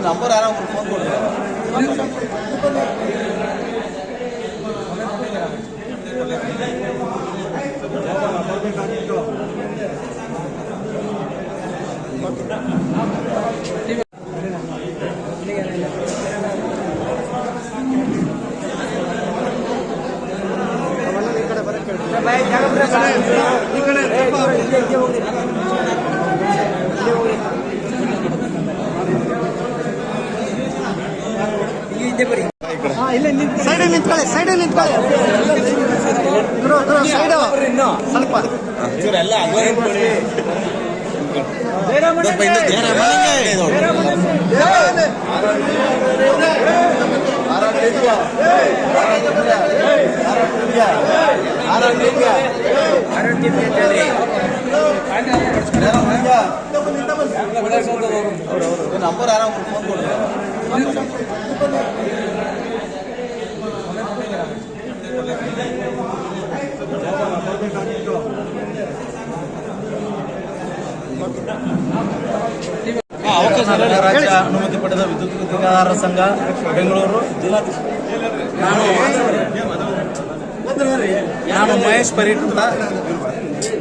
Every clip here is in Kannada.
ನಂಬರ್ ಯಾರೋ ಫೋನ್ ಕೊಡ್ತಾರೆ ಈ ಕಡೆ ಸೈಡ್ ನಿಂತ್ಕೊಳ್ಳಿ ಸೈಡ್ ನಿಂತ್ಕೊಳ್ಳಿ. ದೂರ ದೂರ ಸೈಡ್ ಸ್ವಲ್ಪ. ಚೂರೆಲ್ಲ ಅಗೋರಿ ಕೊಡಿ ಸ್ವಲ್ಪ ಇನ್ನು ಜನ ನಂಬರ್ ಯಾರೋ ಫೋನ್ ಕೊಡ್ತಾರೆ ಕರ್ನಾಟಕ ರಾಜ್ಯ ಅನುಮತಿ ಪಡೆದ ವಿದ್ಯುತ್ ಗುತ್ತಿಗೆದಾರರ ಸಂಘ ಬೆಂಗಳೂರು ಜಿಲ್ಲಾಧ್ಯಕ್ಷ ನಾನು ನಾನು ಮಹೇಶ್ ಪರೀಟ್ ಅಂತ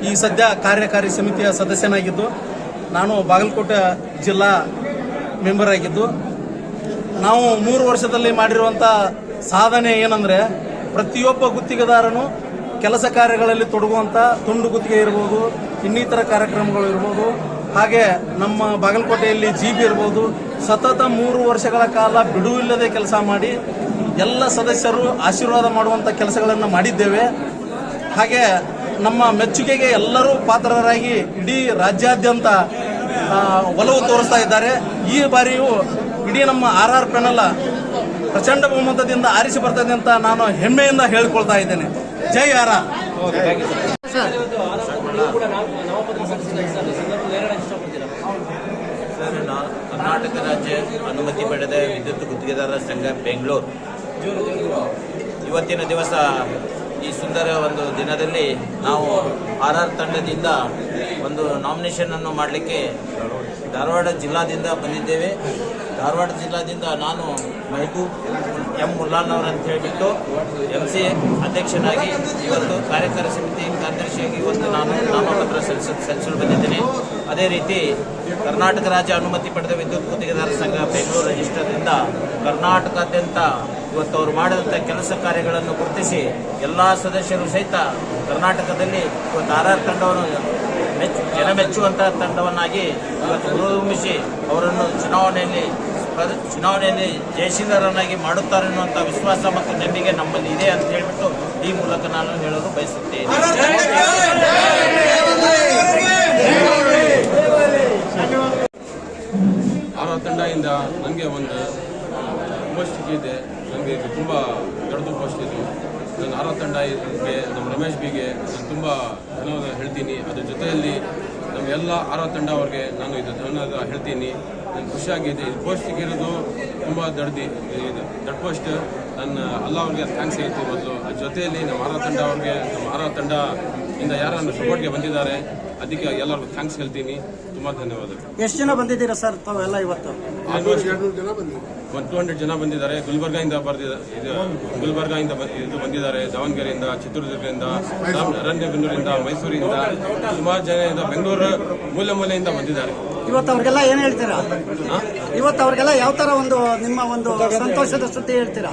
ಈ ಸದ್ಯ ಕಾರ್ಯಕಾರಿ ಸಮಿತಿಯ ಸದಸ್ಯನಾಗಿದ್ದು ನಾನು ಬಾಗಲಕೋಟೆ ಜಿಲ್ಲಾ ಮೆಂಬರ್ ಆಗಿದ್ದು ನಾವು ಮೂರು ವರ್ಷದಲ್ಲಿ ಮಾಡಿರುವಂಥ ಸಾಧನೆ ಏನಂದ್ರೆ ಪ್ರತಿಯೊಬ್ಬ ಗುತ್ತಿಗೆದಾರನು ಕೆಲಸ ಕಾರ್ಯಗಳಲ್ಲಿ ತೊಡಗುವಂಥ ತುಂಡು ಗುತ್ತಿಗೆ ಇರ್ಬೋದು ಇನ್ನಿತರ ಕಾರ್ಯಕ್ರಮಗಳು ಇರ್ಬೋದು ಹಾಗೆ ನಮ್ಮ ಬಾಗಲಕೋಟೆಯಲ್ಲಿ ಜಿ ಬಿ ಇರ್ಬೋದು. ಸತತ ಮೂರು ವರ್ಷಗಳ ಕಾಲ ಬಿಡುವಿಲ್ಲದೆ ಕೆಲಸ ಮಾಡಿ ಎಲ್ಲ ಸದಸ್ಯರು ಆಶೀರ್ವಾದ ಮಾಡುವಂಥ ಕೆಲಸಗಳನ್ನು ಮಾಡಿದ್ದೇವೆ. ಹಾಗೆ ನಮ್ಮ ಮೆಚ್ಚುಗೆಗೆ ಎಲ್ಲರೂ ಪಾತ್ರರಾಗಿ ಇಡೀ ರಾಜ್ಯಾದ್ಯಂತ ಒಲವು ತೋರಿಸ್ತಾ ಇದ್ದಾರೆ. ಈ ಬಾರಿಯೂ ಇಡೀ ನಮ್ಮ ಆರ್ ಆರ್ ಪೆನಲ್ಲ ಪ್ರಚಂಡ ಬಹುಮತದಿಂದ ಆರಿಸಿ ಬರ್ತದೆ ಅಂತ ನಾನು ಹೆಮ್ಮೆಯಿಂದ ಹೇಳ್ಕೊಳ್ತಾ ಇದ್ದೇನೆ. ಜೈ ಆರ್ ಆರ್ ಸರ್ ನಾ- ಕರ್ನಾಟಕ ರಾಜ್ಯ ಅನುಮತಿ ಪಡೆದ ವಿದ್ಯುತ್ ಗುತ್ತಿಗೆದಾರರ ಸಂಘ ಬೆಂಗಳೂರು. ಇವತ್ತಿನ ದಿವಸ ಈ ಸುಂದರ ಒಂದು ದಿನದಲ್ಲಿ ನಾವು ಆರ್ ಆರ್ ತಂಡದಿಂದ ಒಂದು ನಾಮಿನೇಷನ್ ಅನ್ನು ಮಾಡಲಿಕ್ಕೆ ಧಾರವಾಡ ಜಿಲ್ಲಾದಿಂದ ಬಂದಿದ್ದೇವೆ. ಧಾರವಾಡ ಜಿಲ್ಲಾದಿಂದ ನಾನು ಮೆಹಬೂಬ್ ಎಂ ಮುಲ್ಲಾನವರ್ ಅಂತ ಹೇಳಿಬಿಟ್ಟು ಎಂ ಸಿ ಅಧ್ಯಕ್ಷನಾಗಿ ಇವತ್ತು ಕಾರ್ಯಕಾರಿ ಸಮಿತಿ ಕಾರ್ಯದರ್ಶಿಯಾಗಿ ಇವತ್ತು ನಾನು ನಾಮಪತ್ರ ಸಲ್ಲಿಸ ಸಲ್ಲಿಸಲು ಬಂದಿದ್ದೇನೆ. ಅದೇ ರೀತಿ ಕರ್ನಾಟಕ ರಾಜ್ಯ ಅನುಮತಿ ಪಡೆದ ವಿದ್ಯುತ್ ಗುತ್ತಿಗೆದಾರ ಸಂಘ ಬೆಂಗಳೂರು ರಿಜಿಸ್ಟರ್ನಿಂದ ಕರ್ನಾಟಕಾದ್ಯಂತ ಇವತ್ತು ಅವರು ಮಾಡಿದಂಥ ಕೆಲಸ ಕಾರ್ಯಗಳನ್ನು ಗುರುತಿಸಿ ಎಲ್ಲ ಸದಸ್ಯರು ಸಹಿತ ಕರ್ನಾಟಕದಲ್ಲಿ ಇವತ್ತು ಆರ್ ಆರ್ ತಂಡವನ್ನು ಮೆಚ್ಚು, ಜನ ಮೆಚ್ಚುವಂತಹ ತಂಡವನ್ನಾಗಿ ಇವತ್ತು ಗುರುಮಿಸಿ ಅವರನ್ನು ಚುನಾವಣೆಯಲ್ಲಿ ಚುನಾವಣೆಯಲ್ಲಿ ಜಯಶೀಲರನ್ನಾಗಿ ಮಾಡುತ್ತಾರೆ ಅನ್ನುವಂಥ ವಿಶ್ವಾಸ ಮತ್ತು ನಂಬಿಕೆ ನಮ್ಮಲ್ಲಿ ಇದೆ ಅಂತ ಹೇಳಿಬಿಟ್ಟು ಈ ಮೂಲಕ ನಾನು ಹೇಳಲು ಬಯಸುತ್ತೇನೆ. ಅವರ ತಂಡದಿಂದ ನನಗೆ ಒಂದು ಪೋಸ್ಟ್ ಇದೆ. ನನಗೆ ತುಂಬ ದೊಡ್ಡ ಪೋಸ್ಟ್ ಇದೆ ಸಾಯಿಗೆ ನಮ್ಮ ರಮೇಶ್ ಬಿಗೆ ನಾನು ತುಂಬ ಧನ್ಯವಾದ ಹೇಳ್ತೀನಿ. ಅದ್ರ ಜೊತೆಯಲ್ಲಿ ನಮಗೆಲ್ಲ ಆರೋ ತಂಡ ಅವ್ರಿಗೆ ನಾನು ಇದು ಧನ್ಯವಾದ ಹೇಳ್ತೀನಿ. ನಾನು ಖುಷಿಯಾಗಿದೆ ಇದು. ಪೋಸ್ಟ್ ಇರೋದು ತುಂಬ ದಡ್ದಿ ಇದು ದೊಡ್ಡ ಪೋಸ್ಟ್ ನನ್ನ ಅಲ್ಲ ಅವ್ರಿಗೆ ಥ್ಯಾಂಕ್ಸ್ ಹೇಳ್ತೀನಿ ಮೊದಲು. ಅದ್ರ ಜೊತೆಯಲ್ಲಿ ನಮ್ಮ ಆರೋ ತಂಡ ಅವ್ರಿಗೆ, ನಮ್ಮ ಆರೋ ತಂಡ ಇಂದ ಯಾರು ನನ್ನ ಸಪೋರ್ಟ್ಗೆ ಬಂದಿದ್ದಾರೆ ಅದಕ್ಕೆ ಎಲ್ಲರಿಗೂ ಥ್ಯಾಂಕ್ಸ್ ಹೇಳ್ತೀನಿ. ತುಂಬ ಧನ್ಯವಾದಗಳು. ಎಷ್ಟು ಜನ ಬಂದಿದ್ದೀರಾ ಸರ್ ತಾವೆಲ್ಲ ಇವತ್ತು? ಒನ್ ಒಂದು ಟೂ ಹಂಡ್ರೆಡ್ ಜನ ಬಂದಿದ್ದಾರೆ. ಗುಲ್ಬರ್ಗಾಯಿಂದ ಬರ್ದಿದ್ದಾರೆ ಇದು ಗುಲ್ಬರ್ಗಾಯಿಂದ ಇದು ಬಂದಿದ್ದಾರೆ. ದಾವಣಗೆರೆಯಿಂದ ಚಿತ್ರದುರ್ಗದಿಂದ ರಾಮನಗರದಿಂದ ಮೈಸೂರಿಂದ ಸುಮಾರು ಜನ ಬೆಂಗಳೂರು ಮೂಲೆ ಮೂಲೆಯಿಂದ ಬಂದಿದ್ದಾರೆ. ಇವತ್ತು ಅವ್ರಿಗೆಲ್ಲ ಏನ್ ಹೇಳ್ತೀರಾ? ಇವತ್ತು ಅವ್ರಿಗೆಲ್ಲ ಯಾವ ತರ ಒಂದು ನಿಮ್ಮ ಒಂದು ಸಂತೋಷದ ಸುದ್ದಿ ಹೇಳ್ತೀರಾ?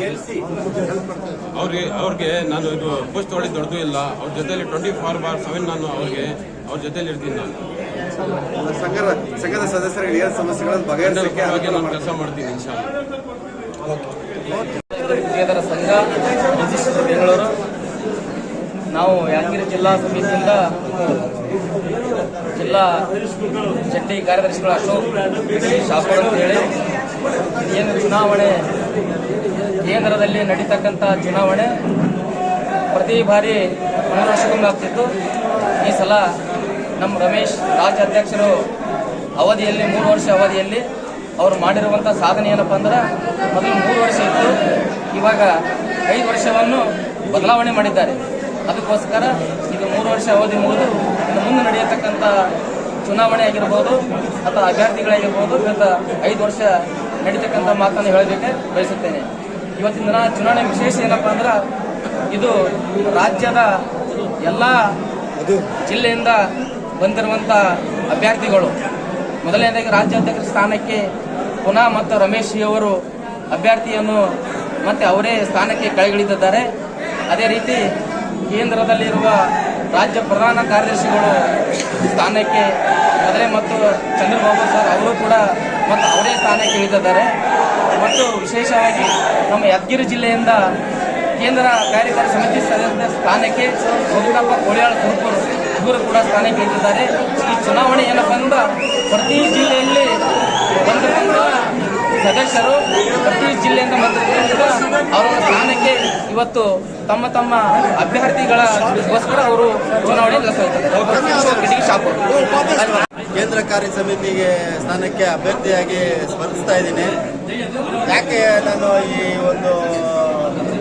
ಅವ್ರಿಗೆ ಅವ್ರಿಗೆ ನಾನು ಇದು ಪೋಸ್ಟ್ ತೊಗೊಳ್ಳಿ ದೊಡ್ಡದು ಇಲ್ಲ. ಅವ್ರ ಜೊತೆಲಿ ಟ್ವೆಂಟಿ ಫೋರ್ ಬಾರ್ ಸೆವೆನ್ ನಾನು ಅವ್ರಿಗೆ ಅವ್ರ ಜೊತೆಲಿ ಇರ್ತೀನಿ ನಾನು. ಸಂಘದ ಸಂಘದ ಸದಸ್ಯರಿಗೆ ಏನು ಸಮಸ್ಯೆಗಳನ್ನು ಬಗೆಹರಿಸಲಿಕ್ಕೆ ಬಗ್ಗೆ ನಾನು ಕೆಲಸ ಮಾಡ್ತೀನಿ ಇನ್ಶಾ ಗುತ್ತಿಗೆದಾರ ಸಂಘ ರಿಜಿಸ್ಟರ್ ಬೆಂಗಳೂರು. ನಾವು ಯಾದಗಿರಿ ಜಿಲ್ಲಾ ಸಮಿತಿಯಿಂದ ಜಿಲ್ಲಾ ಜಂಟಿ ಕಾರ್ಯದರ್ಶಿಗಳು ಅಶೋಕ್ ಶಾಸಕರು ಅಂತ ಹೇಳಿ ಏನು ಚುನಾವಣೆ ಕೇಂದ್ರದಲ್ಲಿ ನಡೀತಕ್ಕಂಥ ಚುನಾವಣೆ ಪ್ರತಿ ಬಾರಿ ಮೂರು ವರ್ಷಕ್ಕೊಮ್ಮೆ ಆಗ್ತಿತ್ತು ಈ ಸಲ ನಮ್ಮ ರಮೇಶ್ ರಾಜ್ಯ ಅಧ್ಯಕ್ಷರು ಅವಧಿಯಲ್ಲಿ ಮೂರು ವರ್ಷ ಅವಧಿಯಲ್ಲಿ ಅವರು ಮಾಡಿರುವಂಥ ಸಾಧನೆ ಏನಪ್ಪ ಅಂದ್ರೆ ಮೊದಲು ಮೂರು ವರ್ಷ ಇತ್ತು. ಇವಾಗ ಐದು ವರ್ಷವನ್ನು ಬದಲಾವಣೆ ಮಾಡಿದ್ದಾರೆ. ಅದಕ್ಕೋಸ್ಕರ ಇದು ಮೂರು ವರ್ಷ ಅವಧಿ ಮುಗಿದು ಇನ್ನು ಮುಂದೆ ನಡೆಯತಕ್ಕಂಥ ಚುನಾವಣೆ ಆಗಿರ್ಬೋದು ಅಥವಾ ಅಭ್ಯರ್ಥಿಗಳಾಗಿರ್ಬೋದು ಕಳೆದ ಐದು ವರ್ಷ ನಡೀತಕ್ಕಂಥ ಮಾತನ್ನು ಹೇಳಲಿಕ್ಕೆ ಬಯಸುತ್ತೇನೆ. ಇವತ್ತಿನ ದಿನ ಚುನಾವಣೆ ವಿಶೇಷ ಏನಪ್ಪ ಅಂದ್ರೆ ಇದು ರಾಜ್ಯದ ಎಲ್ಲ ಜಿಲ್ಲೆಯಿಂದ ಬಂದಿರುವಂಥ ಅಭ್ಯರ್ಥಿಗಳು. ಮೊದಲನೇದಾಗಿ ರಾಜ್ಯಾಧ್ಯಕ್ಷ ಸ್ಥಾನಕ್ಕೆ ಪುನಃ ಮತ್ತು ರಮೇಶ್ ಅವರು ಅಭ್ಯರ್ಥಿಯನ್ನು ಮತ್ತೆ ಅವರೇ ಸ್ಥಾನಕ್ಕೆ ಕೈಗಿಳಿದಿದ್ದಾರೆ ಅದೇ ರೀತಿ ಕೇಂದ್ರದಲ್ಲಿರುವ ರಾಜ್ಯ ಪ್ರಧಾನ ಕಾರ್ಯದರ್ಶಿಗಳು ಸ್ಥಾನಕ್ಕೆ ಮೊದಲೇ ಮತ್ತು ಚಂದ್ರಬಾಬು ಸರ್ ಅವರು ಕೂಡ ಮತ್ತು ಅವರೇ ಸ್ಥಾನಕ್ಕೆ ಇಳಿದಿದ್ದಾರೆ. ಮತ್ತು ವಿಶೇಷವಾಗಿ ನಮ್ಮ ಯಾದಗಿರಿ ಜಿಲ್ಲೆಯಿಂದ ಕೇಂದ್ರ ಕಾರ್ಯಕಾರಿ ಸಮಿತಿ ಸದಸ್ಯ ಸ್ಥಾನಕ್ಕೆ ಮುದುಕಪ್ಪ ಕೋಳಿಯಾಳ ತುರುಕೂರು ಇವರು ಕೂಡ ಸ್ಥಾನಕ್ಕೆ ಗೆದ್ದಿದ್ದಾರೆ ಈ ಚುನಾವಣೆ ಏನಪ್ಪ ಅಂದ್ರೆ ಪ್ರತಿ ಜಿಲ್ಲೆಯಲ್ಲಿ ಬಂದಿರುವಂಥ ಸದಸ್ಯರು ಪ್ರತಿ ಜಿಲ್ಲೆಯಿಂದ ಬಂದಿರುವಂತಹ ಅವರ ಸ್ಥಾನಕ್ಕೆ ಇವತ್ತು ತಮ್ಮ ತಮ್ಮ ಅಭ್ಯರ್ಥಿಗಳಗೋಸ್ಕರ ಅವರು ಚುನಾವಣೆ ಕೇಂದ್ರ ಕಾರ್ಯ ಸಮಿತಿಗೆ ಸ್ಥಾನಕ್ಕೆ ಅಭ್ಯರ್ಥಿಯಾಗಿ ಸ್ಪರ್ಧಿಸ್ತಾ ಇದ್ದೀನಿ. ಯಾಕೆ ನಾನು ಈ ಒಂದು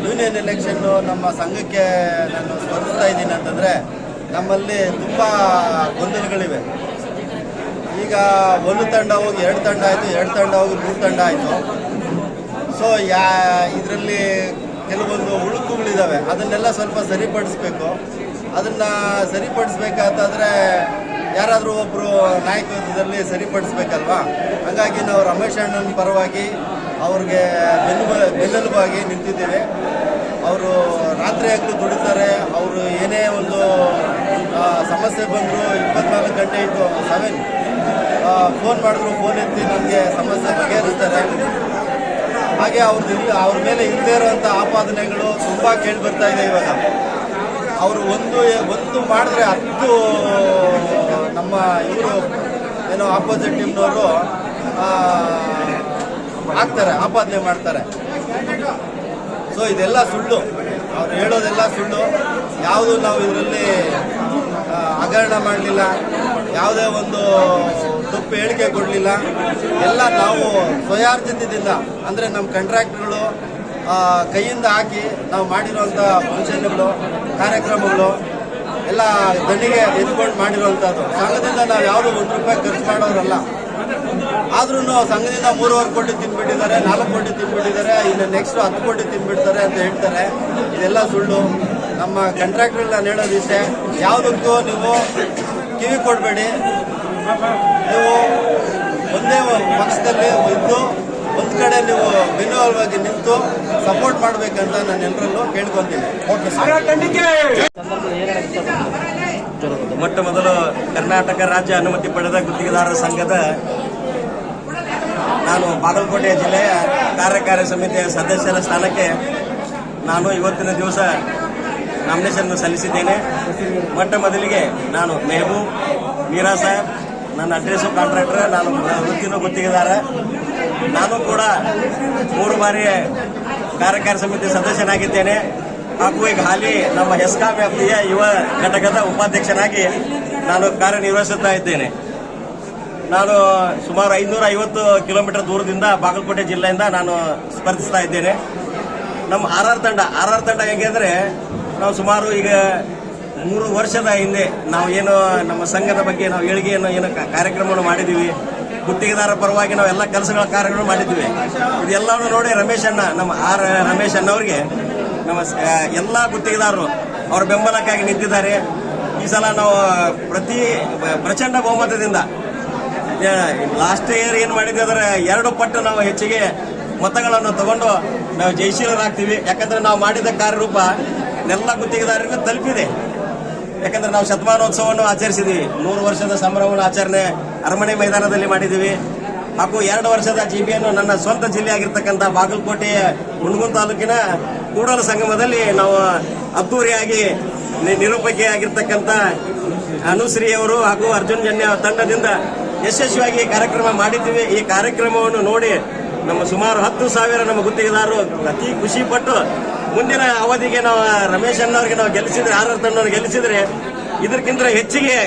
ಯೂನಿಯನ್ ಎಲೆಕ್ಷನ್ ನಮ್ಮ ಸಂಘಕ್ಕೆ ನಾನು ಸ್ಪರ್ಧಿಸ್ತಾ ಇದ್ದೀನಿ ಅಂತಂದರೆ ನಮ್ಮಲ್ಲಿ ತುಂಬ ಗೊಂದಲಗಳಿವೆ. ಈಗ ಒಂದು ತಂಡ ಹೋಗಿ ಎರಡು ತಂಡ ಆಯಿತು, ಎರಡು ತಂಡ ಹೋಗಿ ಮೂರು ತಂಡ ಆಯಿತು. ಸೊ ಯಾ, ಇದರಲ್ಲಿ ಕೆಲವೊಂದು ಉಳುಕುಗಳಿದ್ದಾವೆ ಅದನ್ನೆಲ್ಲ ಸ್ವಲ್ಪ ಸರಿಪಡಿಸ್ಬೇಕು. ಅದನ್ನು ಸರಿಪಡಿಸ್ಬೇಕಾದ್ರೆ ಯಾರಾದರೂ ಒಬ್ಬರು ನಾಯಕತ್ವದಲ್ಲಿ ಸರಿಪಡಿಸ್ಬೇಕಲ್ವಾ? ಹಾಗಾಗಿ ನಾವು ರಮೇಶ್ ಅಣ್ಣನ ಪರವಾಗಿ ಅವ್ರಿಗೆ ಬೆನ್ನು ಬೆನ್ನೆಲುಬಾಗಿ ನಿಂತಿದ್ದೀವಿ. ಅವರು ರಾತ್ರಿ ಹಗಲು ದುಡಿತಾರೆ, ಅವರು ಏನೇ ಒಂದು ಸಮಸ್ಯೆ ಬಂದರೂ ಇಪ್ಪತ್ನಾಲ್ಕು ಗಂಟೆ ಇದ್ದು ಸೆವೆನ್ ಫೋನ್ ಮಾಡಿದ್ರು ಫೋನ್ ಎತ್ತಿ ನಮಗೆ ಸಮಸ್ಯೆ ಬಗೆಹರಿಸ್ತಾರೆ. ಹಾಗೆ ಅವ್ರದ್ದು ಅವ್ರ ಮೇಲೆ ಇಲ್ಲದೇ ಇರುವಂಥ ಆಪಾದನೆಗಳು ತುಂಬ ಕೇಳಿ ಬರ್ತಾ ಇದೆ ಇವಾಗ. ಅವರು ಒಂದು ಒಂದು ಮಾಡಿದ್ರೆ ಹತ್ತು, ನಮ್ಮ ಇವರು ಏನೋ ಆಪೋಸಿಟ್ ಟೀಮ್ನವರು ಆಗ್ತಾರೆ ಆಪಾದನೆ ಮಾಡ್ತಾರೆ. ಸೊ ಇದೆಲ್ಲ ಸುಳ್ಳು. ಅವ್ರು ಹೇಳೋದೆಲ್ಲ ಸುಳ್ಳು. ಯಾವುದು ನಾವು ಇದರಲ್ಲಿ ಹಗರಣ ಮಾಡಲಿಲ್ಲ. ಯಾವುದೇ ಒಂದು ತಪ್ಪು ಹೇಳಿಕೆ ಕೊಡಲಿಲ್ಲ. ಎಲ್ಲ ನಾವು ಸ್ವಯಾರ್ಜಿತದಿಂದ, ಅಂದರೆ ನಮ್ಮ ಕಾಂಟ್ರಾಕ್ಟ್ಗಳು ಕೈಯಿಂದ ಹಾಕಿ ನಾವು ಮಾಡಿರುವಂಥ ಫಂಕ್ಷನ್ಗಳು, ಕಾರ್ಯಕ್ರಮಗಳು, ಎಲ್ಲ ದಂಡಿಗೆ ಎತ್ಕೊಂಡು ಮಾಡಿರುವಂಥದ್ದು ಸಂಘದಿಂದ ನಾವು ಯಾವುದೂ ಒಂದು ರೂಪಾಯಿ ಖರ್ಚು ಮಾಡೋರಲ್ಲ. ಆದ್ರೂ ಸಂಘದಿಂದ ಮೂರುವರೆ ಕೋಟಿ ತಿನ್ಬಿಟ್ಟಿದ್ದಾರೆ ನಾಲ್ಕು ಕೋಟಿ ತಿನ್ಬಿಟ್ಟಿದ್ದಾರೆ ಇನ್ನು ನೆಕ್ಸ್ಟ್ ಹತ್ತು ಕೋಟಿ ತಿನ್ಬಿಡ್ತಾರೆ ಅಂತ ಹೇಳ್ತಾರೆ. ಇದೆಲ್ಲ ಸುಳ್ಳು. ನಮ್ಮ ಕಾಂಟ್ರಾಕ್ಟ್ಗಳು ನಾನು ಹೇಳೋದಿಷ್ಟೇ ಯಾವುದಕ್ಕೂ ನೀವು ಕಿವಿ ಕೊಡಬೇಡಿ. ನೀವು ಒಂದೇ ಪಕ್ಷದಲ್ಲಿ ಇದ್ದು ಒಂದು ಕಡೆ ನೀವು ಬೆನ್ನುವಾಗಿ ನಿಂತು ಸಪೋರ್ಟ್ ಮಾಡಬೇಕಂತ ನಾನು ಎಲ್ಲರಲ್ಲೂ ಕೇಳ್ಕೊತೀನಿ. ಓಕೆ ಮೊಟ್ಟ ಮೊದಲು ಕರ್ನಾಟಕ ರಾಜ್ಯ ಅನುಮತಿ ಪಡೆದ ಗುತ್ತಿಗೆದಾರರ ಸಂಘದ ನಾನು ಬಾಗಲಕೋಟೆ ಜಿಲ್ಲೆಯ ಕಾರ್ಯಕಾರಿ ಸಮಿತಿಯ ಸದಸ್ಯರ ಸ್ಥಾನಕ್ಕೆ ನಾನು ಇವತ್ತಿನ ದಿವಸ ನಾಮಿನೇಷನ್ ಸಲ್ಲಿಸಿದ್ದೇನೆ. ಮೊಟ್ಟ ಮೊದಲಿಗೆ ನಾನು ಮೆಹಬೂಬ್, ಮೀರಾ ಸಾಹೇಬ್, ನನ್ನ ಅಡ್ರೆಸ್ಸು ಕಾಂಟ್ರಾಕ್ಟರ್, ನಾನು ವೃತ್ತಿನೂ ಗುತ್ತಿಗೆದಾರ. ನಾನು ಕೂಡ ಮೂರು ಬಾರಿ ಕಾರ್ಯಕಾರಿ ಸಮಿತಿ ಸದಸ್ಯನಾಗಿದ್ದೇನೆ. ಹಾಗೂ ಈಗ ಹಾಲಿ ನಮ್ಮ ಎಸ್ಕಾ ವ್ಯಾಪ್ತಿಯ ಯುವ ಘಟಕದ ಉಪಾಧ್ಯಕ್ಷನಾಗಿ ನಾನು ಕಾರ್ಯನಿರ್ವಹಿಸುತ್ತಾ ಇದ್ದೇನೆ. ನಾನು ಸುಮಾರು ಐನೂರ ಐವತ್ತು ಕಿಲೋಮೀಟರ್ ದೂರದಿಂದ ಬಾಗಲಕೋಟೆ ಜಿಲ್ಲೆಯಿಂದ ನಾನು ಸ್ಪರ್ಧಿಸ್ತಾ ಇದ್ದೇನೆ. ನಮ್ಮ ಆರ್ ಆರ್ ತಂಡ, ಆರ್ ಆರ್ ತಂಡ ಹೇಗೆ ಅಂದರೆ ನಾವು ಸುಮಾರು ಈಗ ಮೂರು ವರ್ಷದ ಹಿಂದೆ ನಾವು ಏನು ನಮ್ಮ ಸಂಘದ ಬಗ್ಗೆ ನಾವು ಏಳಿಗೆಯನ್ನು ಏನು ಕಾರ್ಯಕ್ರಮವನ್ನು ಮಾಡಿದ್ದೀವಿ. ಗುತ್ತಿಗೆದಾರ ಪರವಾಗಿ ನಾವು ಎಲ್ಲ ಕೆಲಸಗಳ ಕಾರ್ಯಗಳನ್ನು ಮಾಡಿದ್ದೀವಿ. ಇದೆಲ್ಲವನ್ನು ನೋಡಿ ರಮೇಶ್ ಅಣ್ಣ, ನಮ್ಮ ಆರ್ ರಮೇಶ್ ಅಣ್ಣ ಅವರಿಗೆ ನಮ್ಮ ಎಲ್ಲ ಗುತ್ತಿಗೆದಾರರು ಅವರ ಬೆಂಬಲಕ್ಕಾಗಿ ನಿಂತಿದ್ದಾರೆ. ಈ ಸಲ ನಾವು ಪ್ರತಿ ಪ್ರಚಂಡ ಬಹುಮತದಿಂದ ಲಾಸ್ಟ್ ಇಯರ್ ಏನು ಮಾಡಿದ್ವಿ ಅಂದ್ರೆ ಎರಡು ಪಟ್ಟು ನಾವು ಹೆಚ್ಚಿಗೆ ಮತಗಳನ್ನು ತಗೊಂಡು ನಾವು ಜಯಶೀಲರಾಗ್ತೀವಿ. ಯಾಕಂದ್ರೆ ನಾವು ಮಾಡಿದ ಕಾರ್ಯರೂಪ ಎಲ್ಲ ಗುತ್ತಿಗೆದಾರರಿಗೂ ತಲುಪಿದೆ. ಯಾಕಂದ್ರೆ ನಾವು ಶತಮಾನೋತ್ಸವವನ್ನು ಆಚರಿಸಿದ್ವಿ. ಮೂರು ವರ್ಷದ ಸಂಭ್ರಮವನ್ನು ಆಚರಣೆ ಅರಮನೆ ಮೈದಾನದಲ್ಲಿ ಮಾಡಿದ್ದೀವಿ. ಹಾಗೂ ಎರಡು ವರ್ಷದ ಜಿಬಿಯನ್ನು ನನ್ನ ಸ್ವಂತ ಜಿಲ್ಲೆ ಆಗಿರ್ತಕ್ಕಂಥ ಬಾಗಲಕೋಟೆಯ ಹುಣಗುನ್ ತಾಲೂಕಿನ ಕೂಡಲ ಸಂಗಮದಲ್ಲಿ ನಾವು ಅದ್ದೂರಿಯಾಗಿ ನಿರೂಪಕಿಯಾಗಿರ್ತಕ್ಕಂಥ ಅನುಶ್ರೀ ಅವರು ಹಾಗೂ ಅರ್ಜುನ್ ಜನ್ಯ ತಂಡದಿಂದ ಯಶಸ್ವಿಯಾಗಿ ಈ ಕಾರ್ಯಕ್ರಮ ಮಾಡಿದ್ದೀವಿ. ಈ ಕಾರ್ಯಕ್ರಮವನ್ನು ನೋಡಿ ನಮ್ಮ ಸುಮಾರು ಹತ್ತು ಸಾವಿರ ನಮ್ಮ ಗುತ್ತಿಗೆದಾರರು ಅತಿ ಖುಷಿ ಪಟ್ಟು ಮುಂದಿನ ಅವಧಿಗೆ ನಾವು ರಮೇಶ್ ಅಣ್ಣವ್ರಿಗೆ ನಾವು ಗೆಲ್ಲಿಸಿದ್ರೆ, ಆರ್ ತಂಡವನ್ನು ಗೆಲ್ಲಿಸಿದ್ರೆ ಇದಕ್ಕಿಂತ ಹೆಚ್ಚಿಗೆ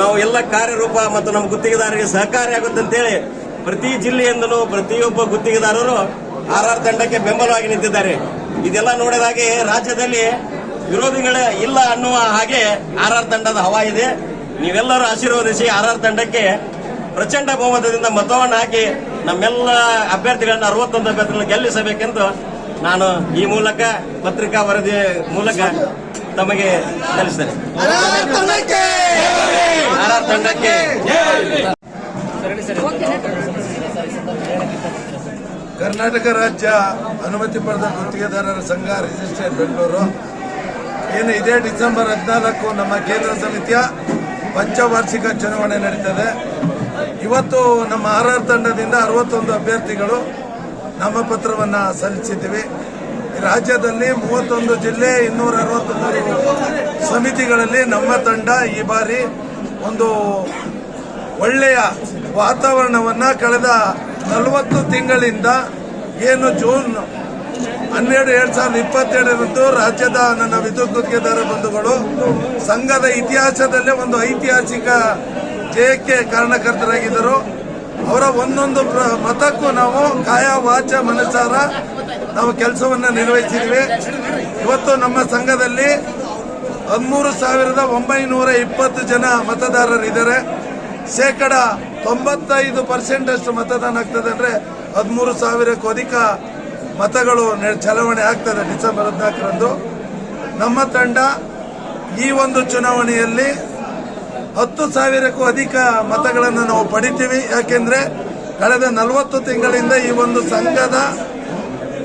ನಾವು ಎಲ್ಲ ಕಾರ್ಯರೂಪ ಮತ್ತು ನಮ್ಮ ಗುತ್ತಿಗೆದಾರರಿಗೆ ಸಹಕಾರಿಯಾಗುತ್ತೆ ಅಂತೇಳಿ ಪ್ರತಿ ಜಿಲ್ಲೆಯಿಂದಲೂ ಪ್ರತಿಯೊಬ್ಬ ಗುತ್ತಿಗೆದಾರರು ಆರ್ ಆರ್ ತಂಡಕ್ಕೆ ಬೆಂಬಲವಾಗಿ ನಿಂತಿದ್ದಾರೆ. ಇದೆಲ್ಲ ನೋಡಿದಾಗೆ ರಾಜ್ಯದಲ್ಲಿ ವಿರೋಧಿಗಳೇ ಇಲ್ಲ ಅನ್ನುವ ಹಾಗೆ ಆರ್ ಆರ್ ತಂಡದ ಹವಾ ಇದೆ. ನೀವೆಲ್ಲರೂ ಆಶೀರ್ವದಿಸಿ ಆರ್ ಆರ್ ತಂಡಕ್ಕೆ ಪ್ರಚಂಡ ಬಹುಮತದಿಂದ ಮತವನ್ನು ಹಾಕಿ ನಮ್ಮೆಲ್ಲ ಅಭ್ಯರ್ಥಿಗಳನ್ನ ಅರವತ್ತೊಂದು ಅಭ್ಯರ್ಥಿಗಳನ್ನ ಗೆಲ್ಲಿಸಬೇಕೆಂದು ನಾನು ಈ ಮೂಲಕ ಪತ್ರಿಕಾ ವರದಿ ಮೂಲಕ ತಮಗೆ ಸಲ್ಲಿಸ್ತೇನೆ. ತಂಡಕ್ಕೆ ಕರ್ನಾಟಕ ರಾಜ್ಯ ಅನುಮತಿ ಪಡೆದ ಗುತ್ತಿಗೆದಾರರ ಸಂಘ ರಿಜಿಸ್ಟ್ರೇಟ್ ಬೆಂಗಳೂರು. ಏನು ಇದೇ ಡಿಸೆಂಬರ್ ಹದಿನಾಲ್ಕು ನಮ್ಮ ಕೇಂದ್ರ ಸಮಿತಿಯ ಪಂಚವಾರ್ಷಿಕ ಚುನಾವಣೆ ನಡೀತದೆ. ಇವತ್ತು ನಮ್ಮ ಆರ್ ಆರ್ ತಂಡದಿಂದ ಅರವತ್ತೊಂದು ಅಭ್ಯರ್ಥಿಗಳು ನಾಮಪತ್ರವನ್ನು ಸಲ್ಲಿಸಿದ್ದೀವಿ. ರಾಜ್ಯದಲ್ಲಿ ಮೂವತ್ತೊಂದು ಜಿಲ್ಲೆ, ಇನ್ನೂರ ಅರವತ್ತೊಂದು ಸಮಿತಿಗಳಲ್ಲಿ ನಮ್ಮ ತಂಡ ಈ ಬಾರಿ ಒಂದು ಒಳ್ಳೆಯ ವಾತಾವರಣವನ್ನ ಕಳೆದ ನಲವತ್ತು ತಿಂಗಳಿಂದ ಏನು ಜೂನ್ ಹನ್ನೆರಡು, ಎರಡ್ ಸಾವಿರದ ಇಪ್ಪತ್ತೆರಡರಂದು ರಾಜ್ಯದ ನನ್ನ ವಿದ್ಯುತ್ ಗುತ್ತಿಗೆದಾರ ಬಂಧುಗಳು ಸಂಘದ ಇತಿಹಾಸದಲ್ಲೇ ಒಂದು ಐತಿಹಾಸಿಕ ಜಯಕ್ಕೆ ಕಾರಣಕರ್ತರಾಗಿದ್ದರು. ಅವರ ಒಂದೊಂದು ಮತಕ್ಕೂ ನಾವು ಕಾಯ ವಾಚ ಮನಸಾರ ನಾವು ಕೆಲಸವನ್ನ ನಿರ್ವಹಿಸಿದ್ವಿ. ಇವತ್ತು ನಮ್ಮ ಸಂಘದಲ್ಲಿ ಹದಿಮೂರು ಸಾವಿರದ ಒಂಬೈನೂರ ಇಪ್ಪತ್ತು ಜನ ಮತದಾರರಿದ್ದಾರೆ ಶೇಕಡ ತೊಂಬತ್ತೈದು ಪರ್ಸೆಂಟ್ ಅಷ್ಟು ಮತದಾನ ಆಗ್ತದೆ ಅಂದ್ರೆ ಹದಿಮೂರು ಸಾವಿರಕ್ಕೂ ಅಧಿಕ ಮತಗಳು ಚಲಾವಣೆ ಆಗ್ತದೆ ಡಿಸೆಂಬರ್ ಹದಿನಾಲ್ಕರಂದು. ನಮ್ಮ ತಂಡ ಈ ಒಂದು ಚುನಾವಣೆಯಲ್ಲಿ ಹತ್ತು ಸಾವಿರಕ್ಕೂ ಅಧಿಕ ಮತಗಳನ್ನು ನಾವು ಪಡಿತೀವಿ. ಯಾಕೆಂದ್ರೆ ಕಳೆದ ನಲವತ್ತು ತಿಂಗಳಿಂದ ಈ ಒಂದು ಸಂಘದ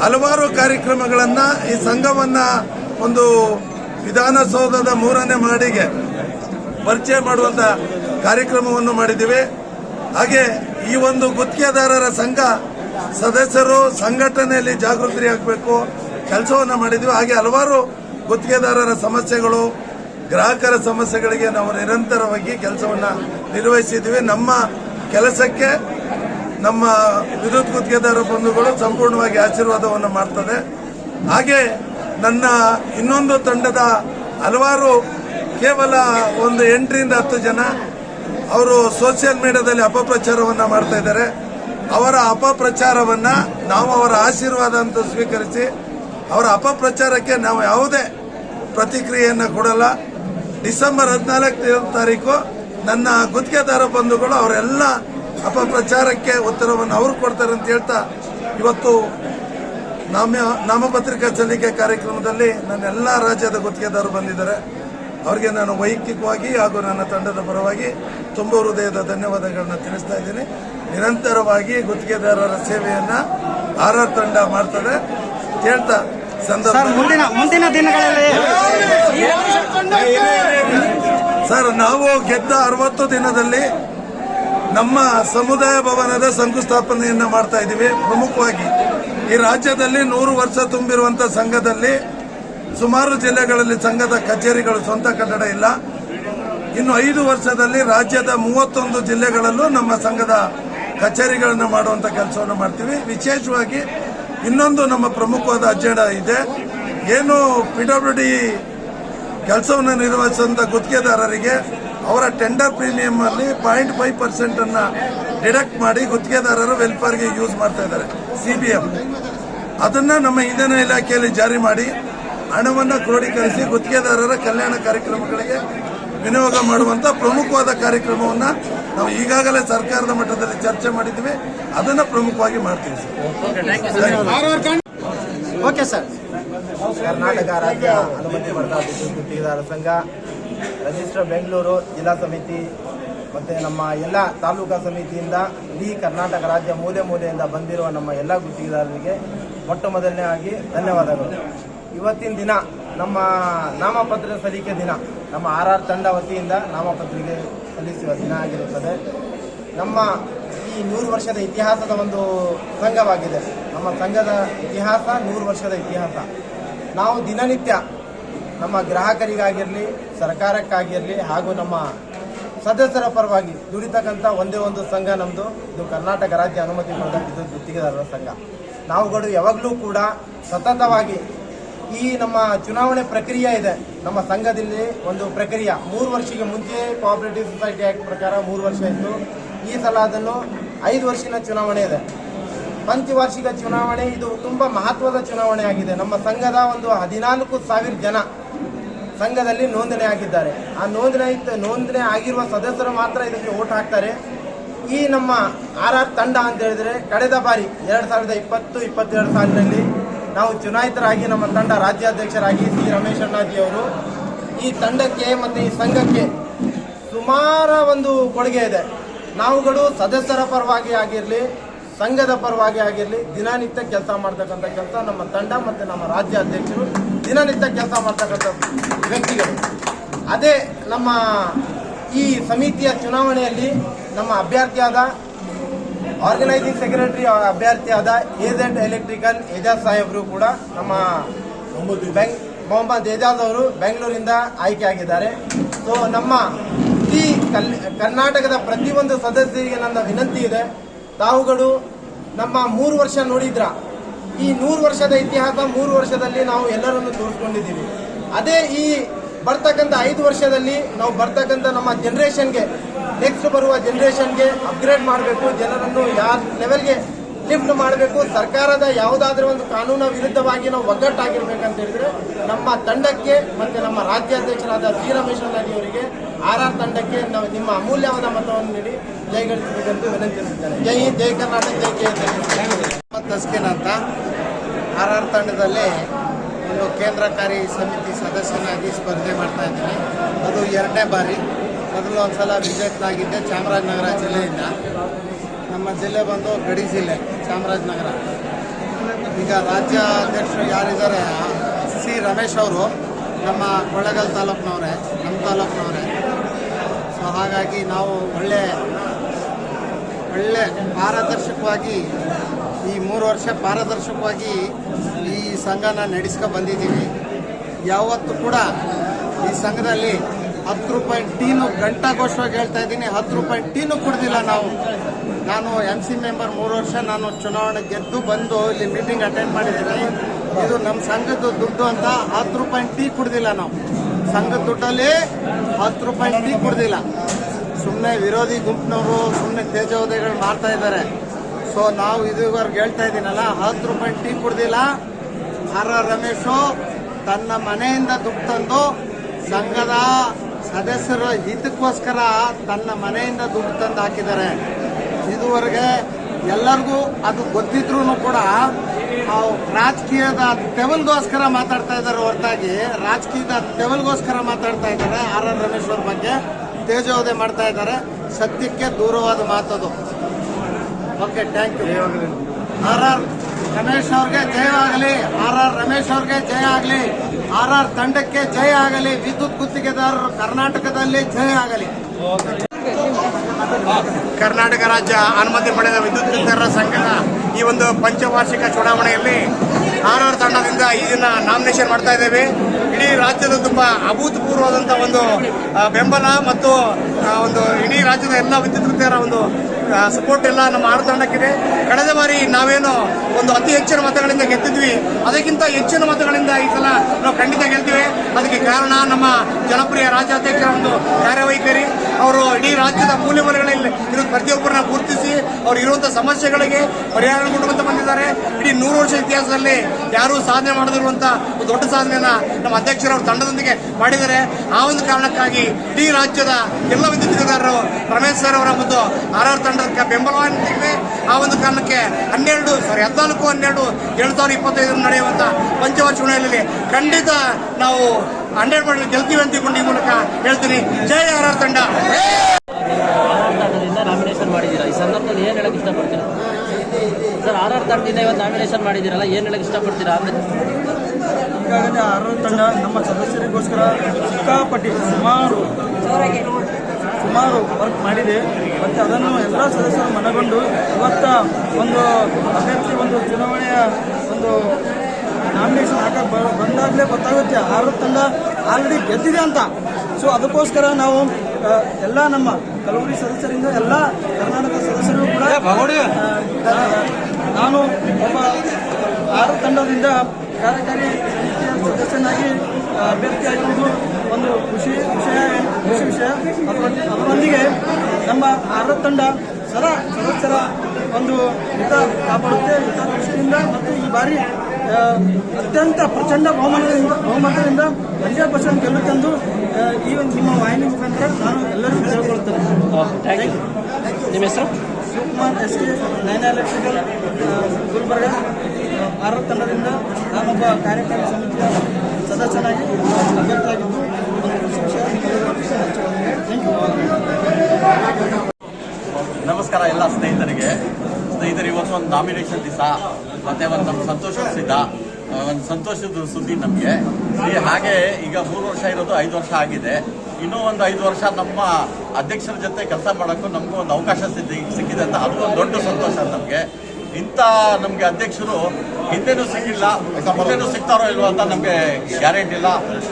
ಹಲವಾರು ಕಾರ್ಯಕ್ರಮಗಳನ್ನ ಈ ಸಂಘವನ್ನ ಒಂದು ವಿಧಾನಸೌಧದ ಮೂರನೇ ಮಾಡಿಗೆ ಪರಿಚಯ ಮಾಡುವಂತ ಕಾರ್ಯಕ್ರಮವನ್ನು ಮಾಡಿದ್ದೀವಿ. ಹಾಗೆ ಈ ಒಂದು ಗುತ್ತಿಗೆದಾರರ ಸಂಘ ಸದಸ್ಯರು ಸಂಘಟನೆಯಲ್ಲಿ ಜಾಗೃತಿ ಆಗಬೇಕು ಕೆಲಸವನ್ನು ಮಾಡಿದ್ವಿ. ಹಾಗೆ ಹಲವಾರು ಗುತ್ತಿಗೆದಾರರ ಸಮಸ್ಯೆಗಳು, ಗ್ರಾಹಕರ ಸಮಸ್ಯೆಗಳಿಗೆ ನಾವು ನಿರಂತರವಾಗಿ ಕೆಲಸವನ್ನು ನಿರ್ವಹಿಸಿದ್ವಿ ನಮ್ಮ ಕೆಲಸಕ್ಕೆ ನಮ್ಮ ವಿದ್ಯುತ್ ಗುತ್ತಿಗೆದಾರ ಬಂಧುಗಳು ಸಂಪೂರ್ಣವಾಗಿ ಆಶೀರ್ವಾದವನ್ನು ಮಾಡ್ತದೆ. ಹಾಗೆ ನನ್ನ ಇನ್ನೊಂದು ತಂಡದ ಹಲವಾರು ಕೇವಲ ಒಂದು ಎಂಟರಿಂದ ಹತ್ತು ಜನ, ಅವರು ಸೋಷಿಯಲ್ ಮೀಡಿಯಾದಲ್ಲಿ ಅಪಪ್ರಚಾರವನ್ನು ಮಾಡ್ತಾ ಅವರ ಅಪಪ್ರಚಾರವನ್ನ ನಾವು ಅವರ ಆಶೀರ್ವಾದ ಅಂತ ಸ್ವೀಕರಿಸಿ ಅವರ ಅಪಪ್ರಚಾರಕ್ಕೆ ನಾವು ಯಾವುದೇ ಪ್ರತಿಕ್ರಿಯೆಯನ್ನು ಕೊಡಲ್ಲ. ಡಿಸೆಂಬರ್ ಹದಿನಾಲ್ಕು ತಾರೀಕು ನನ್ನ ಗುತ್ತಿಗೆದಾರ ಬಂಧುಗಳು ಅವರೆಲ್ಲ ಅಪಪ್ರಚಾರಕ್ಕೆ ಉತ್ತರವನ್ನು ಅವರು ಕೊಡ್ತಾರೆ ಅಂತ ಹೇಳ್ತಾ ಇವತ್ತು ನಾಮ ನಾಮಪತ್ರಿಕಾ ಸಲ್ಲಿಕೆ ಕಾರ್ಯಕ್ರಮದಲ್ಲಿ ನನ್ನ ಎಲ್ಲ ರಾಜ್ಯದ ಗುತ್ತಿಗೆದಾರರು ಬಂದಿದ್ದಾರೆ. ಅವರಿಗೆ ನಾನು ವೈಯಕ್ತಿಕವಾಗಿ ಹಾಗೂ ನನ್ನ ತಂಡದ ಪರವಾಗಿ ತುಂಬ ಹೃದಯದ ಧನ್ಯವಾದಗಳನ್ನ ತಿಳಿಸ್ತಾ ಇದ್ದೀನಿ. ನಿರಂತರವಾಗಿ ಗುತ್ತಿಗೆದಾರರ ಸೇವೆಯನ್ನ ಆರ್ ಆರ್ ತಂಡ ಮಾಡ್ತದೆ. ಕೇಳ್ತಾ ಸರ್ ಸಂದರ್ಭ ಮುಂದಿನ ಮುಂದಿನ ದಿನಗಳಲ್ಲಿ ಸರ್ ನಾವು ಗೆದ್ದ ಅರವತ್ತು ದಿನದಲ್ಲಿ ನಮ್ಮ ಸಮುದಾಯ ಭವನದ ಶಂಕುಸ್ಥಾಪನೆಯನ್ನ ಮಾಡ್ತಾ ಇದ್ದೀವಿ. ಪ್ರಮುಖವಾಗಿ ಈ ರಾಜ್ಯದಲ್ಲಿ ನೂರು ವರ್ಷ ತುಂಬಿರುವಂತ ಸಂಘದಲ್ಲಿ ಸುಮಾರು ಜಿಲ್ಲೆಗಳಲ್ಲಿ ಸಂಘದ ಕಚೇರಿಗಳು ಸ್ವಂತ ಕಟ್ಟಡ ಇಲ್ಲ. ಇನ್ನು ಐದು ವರ್ಷದಲ್ಲಿ ರಾಜ್ಯದ ಮೂವತ್ತೊಂದು ಜಿಲ್ಲೆಗಳಲ್ಲೂ ನಮ್ಮ ಸಂಘದ ಕಚೇರಿಗಳನ್ನು ಮಾಡುವಂತ ಕೆಲಸವನ್ನು ಮಾಡ್ತೀವಿ. ವಿಶೇಷವಾಗಿ ಇನ್ನೊಂದು ನಮ್ಮ ಪ್ರಮುಖವಾದ ಅಜೆಂಡಾ ಇದೆ. ಏನು ಪಿ ಡಿ ಕೆಲಸವನ್ನು ನಿರ್ವಹಿಸುವಂಥ ಗುತ್ತಿಗೆದಾರರಿಗೆ ಅವರ ಟೆಂಡರ್ ಪ್ರೀಮಿಯಂ ಅಲ್ಲಿ ಪಾಯಿಂಟ್ ಫೈವ್ ಪರ್ಸೆಂಟ್ ಅನ್ನ ಡಿಡಕ್ಟ್ ಮಾಡಿ ಗುತ್ತಿಗೆದಾರರು ವೆಲ್ಫೇರ್ಗೆ ಯೂಸ್ ಮಾಡ್ತಾ ಇದ್ದಾರೆ, ಸಿ ಅದನ್ನ ನಮ್ಮ ಇಂಧನ ಇಲಾಖೆಯಲ್ಲಿ ಜಾರಿ ಮಾಡಿ ಹಣವನ್ನು ಕ್ರೋಢೀಕರಿಸಿ ಗುತ್ತಿಗೆದಾರರ ಕಲ್ಯಾಣ ಕಾರ್ಯಕ್ರಮಗಳಿಗೆ ವಿನಿಯೋಗ ಮಾಡುವಂತ ಪ್ರಮುಖವಾದ ಕಾರ್ಯಕ್ರಮವನ್ನ ನಾವು ಈಗಾಗಲೇ ಸರ್ಕಾರದ ಮಟ್ಟದಲ್ಲಿ ಚರ್ಚೆ ಮಾಡಿದ್ವಿ. ಅದನ್ನ ಪ್ರಮುಖವಾಗಿ ಮಾಡ್ತೀವಿ ಓಕೆ ಸರ್. ಕರ್ನಾಟಕ ರಾಜ್ಯ ಅನುಮತಿ ಪಡೆದ ಗುತ್ತಿಗೆದಾರರ ಗುತ್ತಿಗೆದಾರ ಸಂಘ ರಿಜಿಸ್ಟರ್ ಬೆಂಗಳೂರು ಜಿಲ್ಲಾ ಸಮಿತಿ ಮತ್ತು ನಮ್ಮ ಎಲ್ಲ ತಾಲೂಕಾ ಸಮಿತಿಯಿಂದ ಇಡೀ ಕರ್ನಾಟಕ ರಾಜ್ಯ ಮೂಲೆ ಮೂಲೆಯಿಂದ ಬಂದಿರುವ ನಮ್ಮ ಎಲ್ಲ ಗುತ್ತಿಗೆದಾರರಿಗೆ ಮೊಟ್ಟ ಮೊದಲನೇ ಆಗಿ ಧನ್ಯವಾದಗಳು. ಇವತ್ತಿನ ದಿನ ನಮ್ಮ ನಾಮಪತ್ರ ಸಲ್ಲಿಕೆ ದಿನ, ನಮ್ಮ ಆರ್ ಆರ್ ತಂಡ ವತಿಯಿಂದ ನಾಮಪತ್ರಿಕೆ ಸಲ್ಲಿಸುವ ದಿನ ಆಗಿರುತ್ತದೆ. ನಮ್ಮ ಈ ನೂರು ವರ್ಷದ ಇತಿಹಾಸದ ಒಂದು ಸಂಘವಾಗಿದೆ. ನಮ್ಮ ಸಂಘದ ಇತಿಹಾಸ ನೂರು ವರ್ಷದ ಇತಿಹಾಸ. ನಾವು ದಿನನಿತ್ಯ ನಮ್ಮ ಗ್ರಾಹಕರಿಗಾಗಿರಲಿ, ಸರ್ಕಾರಕ್ಕಾಗಿರಲಿ ಹಾಗೂ ನಮ್ಮ ಸದಸ್ಯರ ಪರವಾಗಿ ದುಡಿತಕ್ಕಂಥ ಒಂದೇ ಒಂದು ಸಂಘ ನಮ್ಮದು ಇದು ಕರ್ನಾಟಕ ರಾಜ್ಯ ಅನುಮತಿ ಪಡೆದ ಗುತ್ತಿಗೆದಾರರ ಸಂಘ. ನಾವುಗಳು ಯಾವಾಗಲೂ ಕೂಡ ಸತತವಾಗಿ ಈ ನಮ್ಮ ಚುನಾವಣೆ ಪ್ರಕ್ರಿಯೆ ಇದೆ. ನಮ್ಮ ಸಂಘದಲ್ಲಿ ಒಂದು ಪ್ರಕ್ರಿಯೆ. ಮೂರು ವರ್ಷಕ್ಕೆ ಮುಂಚೆ ಕೋಆಪರೇಟಿವ್ ಸೊಸೈಟಿ ಆಕ್ಟ್ ಪ್ರಕಾರ ಮೂರು ವರ್ಷ ಇತ್ತು. ಈ ಸಲ ಅದನ್ನು ಐದು ವರ್ಷದ ಚುನಾವಣೆ ಇದೆ. ಪಂಚವಾರ್ಷಿಕ ಚುನಾವಣೆ, ಇದು ತುಂಬ ಮಹತ್ವದ ಚುನಾವಣೆ ಆಗಿದೆ. ನಮ್ಮ ಸಂಘದ ಒಂದು ಹದಿನಾಲ್ಕು ಸಾವಿರ ಜನ ಸಂಘದಲ್ಲಿ ನೋಂದಣಿ ಆಗಿದ್ದಾರೆ. ಆ ನೋಂದಣಿ ನೋಂದಣಿ ಆಗಿರುವ ಸದಸ್ಯರು ಮಾತ್ರ ಇದಕ್ಕೆ ಓಟ್ ಹಾಕ್ತಾರೆ. ಈ ನಮ್ಮ ಆರ್ ಆರ್ ತಂಡ ಅಂತ ಹೇಳಿದ್ರೆ, ಕಳೆದ ಬಾರಿ ಎರಡು ಸಾವಿರದ ಇಪ್ಪತ್ತು, ಇಪ್ಪತ್ತೆರಡು ಸಾಲಿನಲ್ಲಿ ನಾವು ಚುನಾಯಿತರಾಗಿ ನಮ್ಮ ತಂಡ ರಾಜ್ಯಾಧ್ಯಕ್ಷರಾಗಿ ಸಿ ರಮೇಶ್ ಅಣ್ಣಾಜಿ ಅವರು. ಈ ತಂಡಕ್ಕೆ ಮತ್ತು ಈ ಸಂಘಕ್ಕೆ ಸುಮಾರ ಒಂದು ಕೊಡುಗೆ ಇದೆ. ನಾವುಗಳು ಸದಸ್ಯರ ಪರವಾಗಿ ಆಗಿರಲಿ, ಸಂಘದ ಪರವಾಗಿ ಆಗಿರಲಿ, ದಿನನಿತ್ಯ ಕೆಲಸ ಮಾಡ್ತಕ್ಕಂಥ ಕೆಲಸ ನಮ್ಮ ತಂಡ ಮತ್ತು ನಮ್ಮ ರಾಜ್ಯಾಧ್ಯಕ್ಷರು ದಿನನಿತ್ಯ ಕೆಲಸ ಮಾಡ್ತಕ್ಕಂಥ ವ್ಯಕ್ತಿಗಳು. ಅದೇ ನಮ್ಮ ಈ ಸಮಿತಿಯ ಚುನಾವಣೆಯಲ್ಲಿ ನಮ್ಮ ಅಭ್ಯರ್ಥಿಯಾದ ಆರ್ಗನೈಸಿಂಗ್ ಸೆಕ್ರೆಟರಿ ಅಭ್ಯರ್ಥಿಯಾದ ಏಜೆಂಟ್ ಎಲೆಕ್ಟ್ರಿಕಲ್ ಏಜಾಜ್ ಸಾಹೇಬ್ರು ಕೂಡ ನಮ್ಮ ಬೆಂಗ್ ಮೊಹಮ್ಮದ್ ಏಜಾಜ್ ಅವರು ಬೆಂಗಳೂರಿಂದ ಆಯ್ಕೆಯಾಗಿದ್ದಾರೆ ಸೊ ನಮ್ಮ ಈ ಕಲ್ ಕರ್ನಾಟಕದ ಪ್ರತಿಯೊಂದು ಸದಸ್ಯರಿಗೆ ನನ್ನ ವಿನಂತಿ ಇದೆ. ತಾವುಗಳು ನಮ್ಮ ಮೂರು ವರ್ಷ ನೋಡಿದ್ರ? ಈ ನೂರು ವರ್ಷದ ಇತಿಹಾಸ ಮೂರು ವರ್ಷದಲ್ಲಿ ನಾವು ಎಲ್ಲರನ್ನು ತೋರಿಸ್ಕೊಂಡಿದ್ದೀವಿ. ಅದೇ ಈ ಬರ್ತಕ್ಕಂಥ ಐದು ವರ್ಷದಲ್ಲಿ ನಾವು ಬರ್ತಕ್ಕಂಥ ನಮ್ಮ ಜನ್ರೇಷನ್ಗೆ ನೆಕ್ಸ್ಟ್ ಬರುವ ಜನರೇಷನ್ಗೆ ಅಪ್ಗ್ರೇಡ್ ಮಾಡಬೇಕು, ಜನರನ್ನು ಯಾವ ಲೆವೆಲ್ಗೆ ಲಿಫ್ಟ್ ಮಾಡಬೇಕು, ಸರ್ಕಾರದ ಯಾವುದಾದ್ರೂ ಒಂದು ಕಾನೂನು ವಿರುದ್ಧವಾಗಿ ನಾವು ಒಗ್ಗಟ್ಟಾಗಿರ್ಬೇಕಂತ ಹೇಳಿದ್ರೆ ನಮ್ಮ ತಂಡಕ್ಕೆ ಮತ್ತೆ ನಮ್ಮ ರಾಜ್ಯಾಧ್ಯಕ್ಷರಾದ ಸಿ ರಮೇಶ್ ಅವರಿಗೆ ಆರ್ ಆರ್ ತಂಡಕ್ಕೆ ನಾವು ನಿಮ್ಮ ಅಮೂಲ್ಯವಾದ ಮತವನ್ನು ನೀಡಿ ಜಯಗಳಿಸಬೇಕೆಂದು ವಿನಂತಿಸುತ್ತೇನೆ. ಜೈ ಜೈ ಕರ್ನಾಟಕ, ಜೈ ಮೊಹಮ್ಮದ್ ತಸ್ಕಿನ್ ಅಂತ ಆರ್ ಆರ್ ತಂಡದಲ್ಲಿ ಒಂದು ಕೇಂದ್ರಕಾರಿ ಸಮಿತಿ ಸದಸ್ಯನಾಗಿ ಸ್ಪರ್ಧೆ ಮಾಡ್ತಾ ಇದ್ದೀನಿ. ಅದು ಎರಡನೇ ಬಾರಿ. ಮೊದಲು ಒಂದ್ಸಲ ವಿಜೇತನಾಗಿದ್ದೆ ಚಾಮರಾಜನಗರ ಜಿಲ್ಲೆಯಿಂದ. ನಮ್ಮ ಜಿಲ್ಲೆ ಬಂದು ಗಡಿ ಜಿಲ್ಲೆ, ಚಾಮರಾಜನಗರ. ಈಗ ರಾಜ್ಯ ಅಧ್ಯಕ್ಷರು ಯಾರಿದ್ದಾರೆ? ಸಿ ರಮೇಶ್ ಅವರು, ನಮ್ಮ ಕೊಳ್ಳೇಗಾಲ ತಾಲೂಕಿನವರೇ ನಮ್ಮ ತಾಲೂಕಿನವರೇ. ಸೊ ಹಾಗಾಗಿ ನಾವು ಒಳ್ಳೆ ಒಳ್ಳೆ ಪಾರದರ್ಶಕವಾಗಿ ಈ ಮೂರು ವರ್ಷ ಪಾರದರ್ಶಕವಾಗಿ ಈ ಸಂಘನ ನಡೆಸ್ಕೊ ಬಂದಿದ್ದೀವಿ. ಯಾವತ್ತೂ ಕೂಡ ಈ ಸಂಘದಲ್ಲಿ ಹತ್ತು ರೂಪಾಯಿ ಟೀನು ಗಂಟಾಘೋಷವಾಗಿ ಹೇಳ್ತಾ ಇದ್ದೀನಿ. ಹತ್ತು ರೂಪಾಯಿ ಟೀನು ಕುಡ್ದಿಲ್ಲ ನಾವು. ನಾನು ಎಂ ಸಿ ಮೆಂಬರ್ ಮೂರು ವರ್ಷ ನಾನು ಚುನಾವಣೆ ಗೆದ್ದು ಬಂದು ಇಲ್ಲಿ ಮೀಟಿಂಗ್ ಅಟೆಂಡ್ ಮಾಡಿದ್ದೀನಿ. ಇದು ನಮ್ಮ ಸಂಘದ ದುಡ್ಡು ಅಂತ ಹತ್ತು ರೂಪಾಯಿ ಟೀ ಕುಡ್ದಿಲ್ಲ ನಾವು. ಸಂಘದ ದುಡ್ಡಲ್ಲಿ ಹತ್ತು ರೂಪಾಯಿ ಟೀ ಕುಡ್ದಿಲ್ಲ. ಸುಮ್ಮನೆ ವಿರೋಧಿ ಗುಂಪಿನವರು ಸುಮ್ಮನೆ ತೇಜೋದಯಗಳು ಮಾಡ್ತಾ ಇದ್ದಾರೆ. ಸೊ ನಾವು ಇದುವರೆಗೆ ಹೇಳ್ತಾ ಇದ್ದೀನಲ್ಲ, ಹತ್ತು ರೂಪಾಯಿ ಟೀ ಕುಡ್ದಿಲ್ಲ. ಆರ್ ಆರ್ ರಮೇಶು ತನ್ನ ಮನೆಯಿಂದ ದುಡ್ಡು ತಂದು ಸಂಘದ ಸದಸ್ಯರ ಹಿತಕ್ಕೋಸ್ಕರ ತನ್ನ ಮನೆಯಿಂದ ದುಡ್ಡು ತಂದು ಹಾಕಿದ್ದಾರೆ. ಇದುವರೆಗೆ ಎಲ್ಲರಿಗೂ ಅದು ಗೊತ್ತಿದ್ರೂ ಕೂಡ ರಾಜಕೀಯದ ತೆವಲ್ಗೋಸ್ಕರ ಮಾತಾಡ್ತಾ ಇದ್ದಾರೆ ಹೊರತಾಗಿ. ರಾಜಕೀಯದ ತೆವಲ್ಗೋಸ್ಕರ ಮಾತಾಡ್ತಾ ಇದ್ದಾರೆ ಆರ್ ಆರ್ ರಮೇಶ್ ಅವ್ರ ಬಗ್ಗೆ. ತೇಜೋವಧೆ ಮಾಡ್ತಾ ಇದ್ದಾರೆ. ಸತ್ಯಕ್ಕೆ ದೂರವಾದ ಮಾತದು. Okay thank you R R Ramesh ಅವ್ರಿಗೆ ಜಯವಾಗಲಿ. ಆರ್ ಆರ್ ರಮೇಶ್ ಅವ್ರಿಗೆ ಜಯ ಆಗಲಿ. ಆರ್ ಆರ್ ತಂಡಕ್ಕೆ ಜಯ ಆಗಲಿ. ವಿದ್ಯುತ್ ಗುತ್ತಿಗೆದಾರರು ಕರ್ನಾಟಕದಲ್ಲಿ ಜಯ ಆಗಲಿ. ಕರ್ನಾಟಕ ರಾಜ್ಯ ಅನುಮತಿ ಪಡೆದ ವಿದ್ಯುತ್ ಗುತ್ತಿಗೆದಾರರ ಸಂಘದ ಈ ಒಂದು ಪಂಚವಾರ್ಷಿಕ ಚುನಾವಣೆಯಲ್ಲಿ ಆರ್ ಆರ್ ತಂಡದಿಂದ ದಿನ ನಾಮಿನೇಷನ್ ಮಾಡ್ತಾ ಇದ್ದೇವೆ. ಇಡೀ ರಾಜ್ಯದ ತುಂಬ ಅಭೂತಪೂರ್ವವಾದಂತಹ ಒಂದು ಬೆಂಬಲ ಮತ್ತು ಒಂದು ಇಡೀ ರಾಜ್ಯದ ಎಲ್ಲ ವಿದ್ಯುತ್ ಗುತ್ತಿಗೆದಾರ ಒಂದು ಸಪೋರ್ಟ್ ಎಲ್ಲ ನಮ್ಮ ಆರು ತಂಡಕ್ಕಿದೆ ಕಳೆದ ಬಾರಿ ನಾವೇನು ಒಂದು ಅತಿ ಹೆಚ್ಚಿನ ಮತಗಳಿಂದ ಗೆದ್ದಿದ್ವಿ. ಅದಕ್ಕಿಂತ ಹೆಚ್ಚಿನ ಮತಗಳಿಂದ ಈ ಸಲ ನಾವು ಖಂಡಿತ ಗೆಲ್ತೀವಿ. ಅದಕ್ಕೆ ಕಾರಣ ನಮ್ಮ ಜನಪ್ರಿಯ ರಾಜ್ಯಾಧ್ಯಕ್ಷರ ಒಂದು ಕಾರ್ಯವೈಖರಿ. ಅವರು ಇಡೀ ರಾಜ್ಯದ ಮೂಲೆ ಮೂಲೆಗಳಲ್ಲಿ ಇರೋ ಪ್ರತಿಯೊಬ್ಬರನ್ನ ಗುರುತಿಸಿ ಅವ್ರು ಇರುವಂತಹ ಸಮಸ್ಯೆಗಳಿಗೆ ಪರಿಹಾರ ಕೊಡುವಂತ ಬಂದಿದ್ದಾರೆ. ಇಡೀ ನೂರು ವರ್ಷ ಇತಿಹಾಸದಲ್ಲಿ ಯಾರೂ ಸಾಧನೆ ಮಾಡದಿರುವಂಥ ಒಂದು ದೊಡ್ಡ ಸಾಧನೆಯನ್ನ ನಮ್ಮ ಅಧ್ಯಕ್ಷರು ಅವ್ರ ತಂಡದೊಂದಿಗೆ ಮಾಡಿದ್ದಾರೆ. ಆ ಒಂದು ಕಾರಣಕ್ಕಾಗಿ ಇಡೀ ರಾಜ್ಯದ ಎಲ್ಲ ವಿದ್ಯುತ್ಗಾರರು ರಮೇಶ್ ಸರ್ ಅವರ ಮತ್ತು ಆರ್ ಆರ್ ತಂಡಕ್ಕೆ ಬೆಂಬಲವಾಗಿವೆ ಆ ಒಂದು ಕಾರಣಕ್ಕೆ ಹನ್ನೆರಡು ಸಾರಿ ಹದಿನಾಲ್ಕು ಹನ್ನೆರಡು ಎರಡು ಸಾವಿರದ ಇಪ್ಪತ್ತೈದು ನಡೆಯುವಂತ ಪಂಚವರ್ಷ ಚುನಾವಣೆಯಲ್ಲಿ ಖಂಡಿತ ನಾವು ಹಂಡ್ರೆಡ್ ಪರ್ಸೆಂಟ್ ಗೆಲ್ತೀವಿ ಅಂತ ತಿಳ್ಕೊಂಡು ಈ ಮೂಲಕ ಹೇಳ್ತೀನಿ. ಜಯ ಆರ್ ಆರ್ ತಂಡ ನಾಮಿನೇಷನ್ ಮಾಡಿದ್ದೀರಾ? ಈ ಸಂದರ್ಭದಲ್ಲಿ ಏನು ಹೇಳಕ್ ಇಷ್ಟಪಡ್ತೀರಾ? ಸರ್ ಆರ್ ಆರ್ ತಂಡದಿಂದ ಇವತ್ತು ನಾಮಿನೇಷನ್ ಮಾಡಿದ್ದೀರಲ್ಲ ಏನು ಹೇಳಕ್ ಇಷ್ಟಪಡ್ತೀರಾ? ಅಂದ್ರೆ ಈಗಾಗಲೇ ಆರೋಗ್ಯ ತಂಡ ನಮ್ಮ ಸದಸ್ಯರಿಗೋಸ್ಕರ ಸಿಕ್ಕಾಪಟ್ಟಿ ಸುಮಾರು ಸುಮಾರು ವರ್ಕ್ ಮಾಡಿದೆ. ಮತ್ತು ಅದನ್ನು ಎಲ್ಲ ಸದಸ್ಯರು ಮನಗೊಂಡು ಇವತ್ತ ಒಂದು ಅಭ್ಯರ್ಥಿ ಒಂದು ಚುನಾವಣೆಯ ಒಂದು ನಾಮಿನೇಷನ್ ಹಾಕಕ್ಕೆ ಬ ಬಂದಾಗಲೇ ಗೊತ್ತಾಗುತ್ತೆ. ಆರು ತಂಡ ಆಲ್ರೆಡಿ ಗೆದ್ದಿದೆ ಅಂತ. ಸೊ ಅದಕ್ಕೋಸ್ಕರ ನಾವು ಎಲ್ಲ ನಮ್ಮ ಕಲಬುರಗಿ ಸದಸ್ಯರಿಂದ ಎಲ್ಲ ಕರ್ನಾಟಕ ಸದಸ್ಯರು ಕೂಡ ನಾನು ಒಬ್ಬ ಆರು ತಂಡದಿಂದ ಕಾರ್ಯಕಾರಿ ಸಮಿತಿಯ ಸದಸ್ಯನಾಗಿ ಅಭ್ಯರ್ಥಿಯಾಗಿರುವುದು ಒಂದು ಖುಷಿ ವಿಷಯ ಖುಷಿ ವಿಷಯ. ಅದರ ಅದರೊಂದಿಗೆ ನಮ್ಮ ಭಾರತ ತಂಡ ಸದಾ ಸದಸ್ಯರ ಒಂದು ಹಿತ ಕಾಪಾಡುತ್ತೆ ಹಿತ ದೃಷ್ಟಿಯಿಂದ ಮತ್ತು ಈ ಬಾರಿ ಅತ್ಯಂತ ಪ್ರಚಂಡ ಬಹುಮತದಿಂದ ಬಹುಮತದಿಂದ ಹಂಡ್ರೆಡ್ ಪರ್ಸೆಂಟ್ ಗೆಲ್ಲುತ್ತೆಂದು ಈ ಒಂದು ನಿಮ್ಮ ವಾಹಿನಿ ಮುಖಾಂತರ ನಾನು ಎಲ್ಲರಿಗೂ ಹೇಳಿಕೊಳ್ಳುತ್ತೇನೆ ನಿಮ್ಮ ಹೆಸರು? Shivakumar S K nine electrical Gulbarga. ಆರು ತಂಡದಿಂದ ನಾನೊಬ್ಬ ಕಾರ್ಯಕಾರಿ ಸಮಿತಿಯ ಸದಸ್ಯನಾಗಿ ಅಭ್ಯರ್ಥಿಯಾಗಿದ್ದು, ನಮಸ್ಕಾರ ಎಲ್ಲ ಸ್ನೇಹಿತರಿಗೆ. ಸ್ನೇಹಿತರು ಇವತ್ತು ಒಂದು ನಾಮಿನೇಷನ್ ದಿವಸ. ಮತ್ತೆ ಒಂದು ನಮ್ಮ ಸಂತೋಷದ ಸಿದ್ಧ ಒಂದು ಸಂತೋಷದ ಸುದ್ದಿ ನಮಗೆ. ಈ ಹಾಗೆ ಈಗ ಮೂರು ವರ್ಷ ಇರೋದು, ಐದು ವರ್ಷ ಆಗಿದೆ. ಇನ್ನೂ ಒಂದು ಐದು ವರ್ಷ ನಮ್ಮ ಅಧ್ಯಕ್ಷರ ಜೊತೆ ಕೆಲಸ ಮಾಡೋಕ್ಕೂ ನಮಗೂ ಒಂದು ಅವಕಾಶ ಸಿದ್ಧ ಸಿಕ್ಕಿದೆ ಅಂತ ಅದು ಒಂದು ದೊಡ್ಡ ಸಂತೋಷ ನಮಗೆ. ಇಂಥ ನಮಗೆ ಅಧ್ಯಕ್ಷರು ಹಿಂದೆನೂ ಸಿಕ್ಕಿಲ್ಲ ಹಿಂದೆನೂ ಸಿಗ್ತಾರೋ ಇಲ್ವೋ ಅಂತ ನಮಗೆ ಗ್ಯಾರಂಟಿ ಇಲ್ಲ.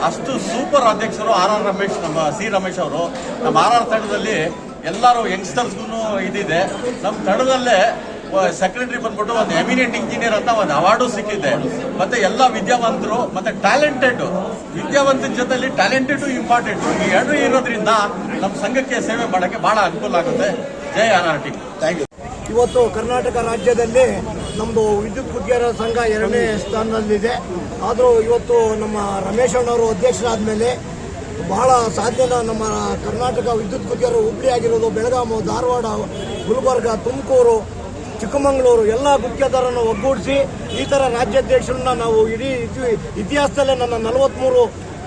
ಅಷ್ಟು ಸೂಪರ್ ಅಧ್ಯಕ್ಷರು ಆರ್ ಆರ್ ರಮೇಶ್ ನಮ್ಮ ಸಿ ರಮೇಶ್ ಅವರು. ನಮ್ಮ ಆರ್ ಆರ್ ತಂಡದಲ್ಲಿ ಎಲ್ಲರೂ ಯಂಗ್ಸ್ಟರ್ಸ್ಗೂ ಇದಿದೆ. ನಮ್ಮ ತಂಡದಲ್ಲೇ ಸೆಕ್ರೆಟರಿ ಬಂದ್ಬಿಟ್ಟು ಒಂದು ಎಮಿನೆಂಟ್ ಇಂಜಿನಿಯರ್ ಅಂತ ಒಂದು ಅವಾರ್ಡು ಸಿಕ್ಕಿದೆ. ಮತ್ತೆ ಎಲ್ಲ ವಿದ್ಯಾವಂತರು ಮತ್ತೆ ಟ್ಯಾಲೆಂಟೆಡ್ ವಿದ್ಯಾವಂತರ ಜೊತೆಲಿ ಟ್ಯಾಲೆಂಟೆಡ್ ಇಂಪಾರ್ಟೆಂಟ್ ಈ ಎರಡು ಇರೋದ್ರಿಂದ ನಮ್ಮ ಸಂಘಕ್ಕೆ ಸೇವೆ ಮಾಡೋಕ್ಕೆ ಬಹಳ ಅನುಕೂಲ ಆಗುತ್ತೆ. ಜೈ R R T thank you ಇವತ್ತು ಕರ್ನಾಟಕ ರಾಜ್ಯದಲ್ಲಿ ನಮ್ಮದು ವಿದ್ಯುತ್ ಗುತ್ತಿಗೆದಾರರ ಸಂಘ ಎರಡನೇ ಸ್ಥಾನದಲ್ಲಿದೆ. ಆದರೂ ಇವತ್ತು ನಮ್ಮ ರಮೇಶ್ ಅಣ್ಣವರು ಅಧ್ಯಕ್ಷರಾದ ಮೇಲೆ ಬಹಳ ಸಾಧ್ಯನ ನಮ್ಮ ಕರ್ನಾಟಕ ವಿದ್ಯುತ್ ಕುದಿಯರು ಹುಬ್ಳಿ ಆಗಿರೋದು ಬೆಳಗಾವಿ ಧಾರವಾಡ, ಗುಲ್ಬರ್ಗ, ತುಮಕೂರು, ಚಿಕ್ಕಮಗಳೂರು ಎಲ್ಲ ಗುತ್ತಿಗೆದಾರರನ್ನು ಒಗ್ಗೂಡಿಸಿ ಈ ಥರ ರಾಜ್ಯಾಧ್ಯಕ್ಷರನ್ನ ನಾವು ಇಡೀ ಇತಿ- ಇತಿಹಾಸದಲ್ಲೇ ನನ್ನ ನಲವತ್ತ್ಮೂರು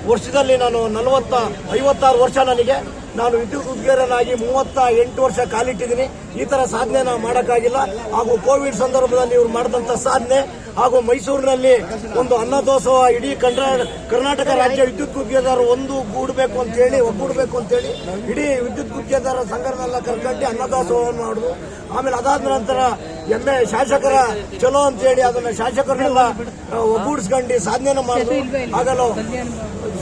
ವರ್ಷದಲ್ಲಿ ನಾನು ನಲವತ್ತ ಐವತ್ತಾರು ವರ್ಷ ನನಗೆ ನಾನು ವಿದ್ಯುತ್ ಉದ್ಗಾರನಾಗಿ ಮೂವತ್ತ ಎಂಟು ವರ್ಷ ಕಾಲಿಟ್ಟಿದ್ದೀನಿ. ಈ ಥರ ನಾವು ಮಾಡೋಕ್ಕಾಗಿಲ್ಲ. ಹಾಗೂ ಕೋವಿಡ್ ಸಂದರ್ಭದಲ್ಲಿ ಇವರು ಮಾಡಿದಂಥ ಸಾಧನೆ ಹಾಗೂ ಮೈಸೂರಿನಲ್ಲಿ ಒಂದು ಅನ್ನದೋತ್ಸವ ಇಡೀ ಕರ್ನಾ- ಕರ್ನಾಟಕ ರಾಜ್ಯ ವಿದ್ಯುತ್ ಗುತ್ತಿಗೆದಾರರು ಒಂದು ಗೂಡಬೇಕು ಅಂತೇಳಿ ಒಗ್ಗೂಡಬೇಕು ಅಂತೇಳಿ ಇಡೀ ವಿದ್ಯುತ್ ಗುತ್ತಿಗೆದಾರರ ಸಂಘನೆಲ್ಲ ಕರ್ಕೊಂಡು ಅನ್ನದಾಸೋಹವನ್ನು ಮಾಡುದು. ಆಮೇಲೆ ಅದಾದ ನಂತರ ಎಮ್ಮೆ ಶಾಸಕರ ಚಲೋ ಅಂತೇಳಿ ಅದನ್ನ ಶಾಸಕರನ್ನೆಲ್ಲ ಒಗ್ಗೂಡಿಸ್ಕೊಂಡು ಸಾಧನೆ ಮಾಡಿದ್ರು ಆಗಲು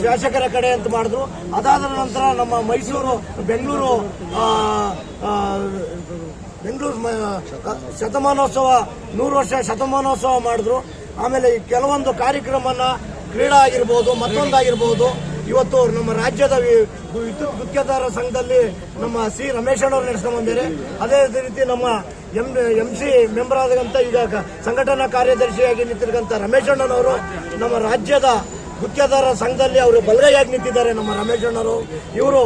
ಶಾಸಕರ ಕಡೆ ಅಂತ ಮಾಡಿದ್ರು. ಅದಾದ ನಂತರ ನಮ್ಮ ಮೈಸೂರು, ಬೆಂಗಳೂರು ಬೆಂಗಳೂರು ಶತಮಾನೋತ್ಸವ, ನೂರು ವರ್ಷ ಶತಮಾನೋತ್ಸವ ಮಾಡಿದ್ರು. ಆಮೇಲೆ ಕೆಲವೊಂದು ಕಾರ್ಯಕ್ರಮನ ಕ್ರೀಡಾ ಆಗಿರ್ಬೋದು, ಮತ್ತೊಂದಾಗಿರ್ಬೋದು, ಇವತ್ತು ನಮ್ಮ ರಾಜ್ಯದ ವಿದ್ಯುತ್ ಸಂಘದಲ್ಲಿ ನಮ್ಮ ಸಿ ರಮೇಶ್ ಅವರು ನಡೆಸ್ಕೊಂಡು ಬಂದಿದ್ದಾರೆ. ಅದೇ ರೀತಿ ನಮ್ಮ ಎಂ ಎಂ ಸಿ ಮೆಂಬರ್ ಆದಂತ ಈಗ ಸಂಘಟನಾ ಕಾರ್ಯದರ್ಶಿಯಾಗಿ ನಿಂತಿರ್ತಕ್ಕಂಥ ರಮೇಶಣ್ಣನವರು ನಮ್ಮ ರಾಜ್ಯದ ಗುತ್ತಿಗೆದಾರರ ಸಂಘದಲ್ಲಿ ಅವರು ಬಲಗೈಯಾಗಿ ನಿಂತಿದ್ದಾರೆ ನಮ್ಮ ರಮೇಶ್ ಅಣ್ಣವರು ಇವರು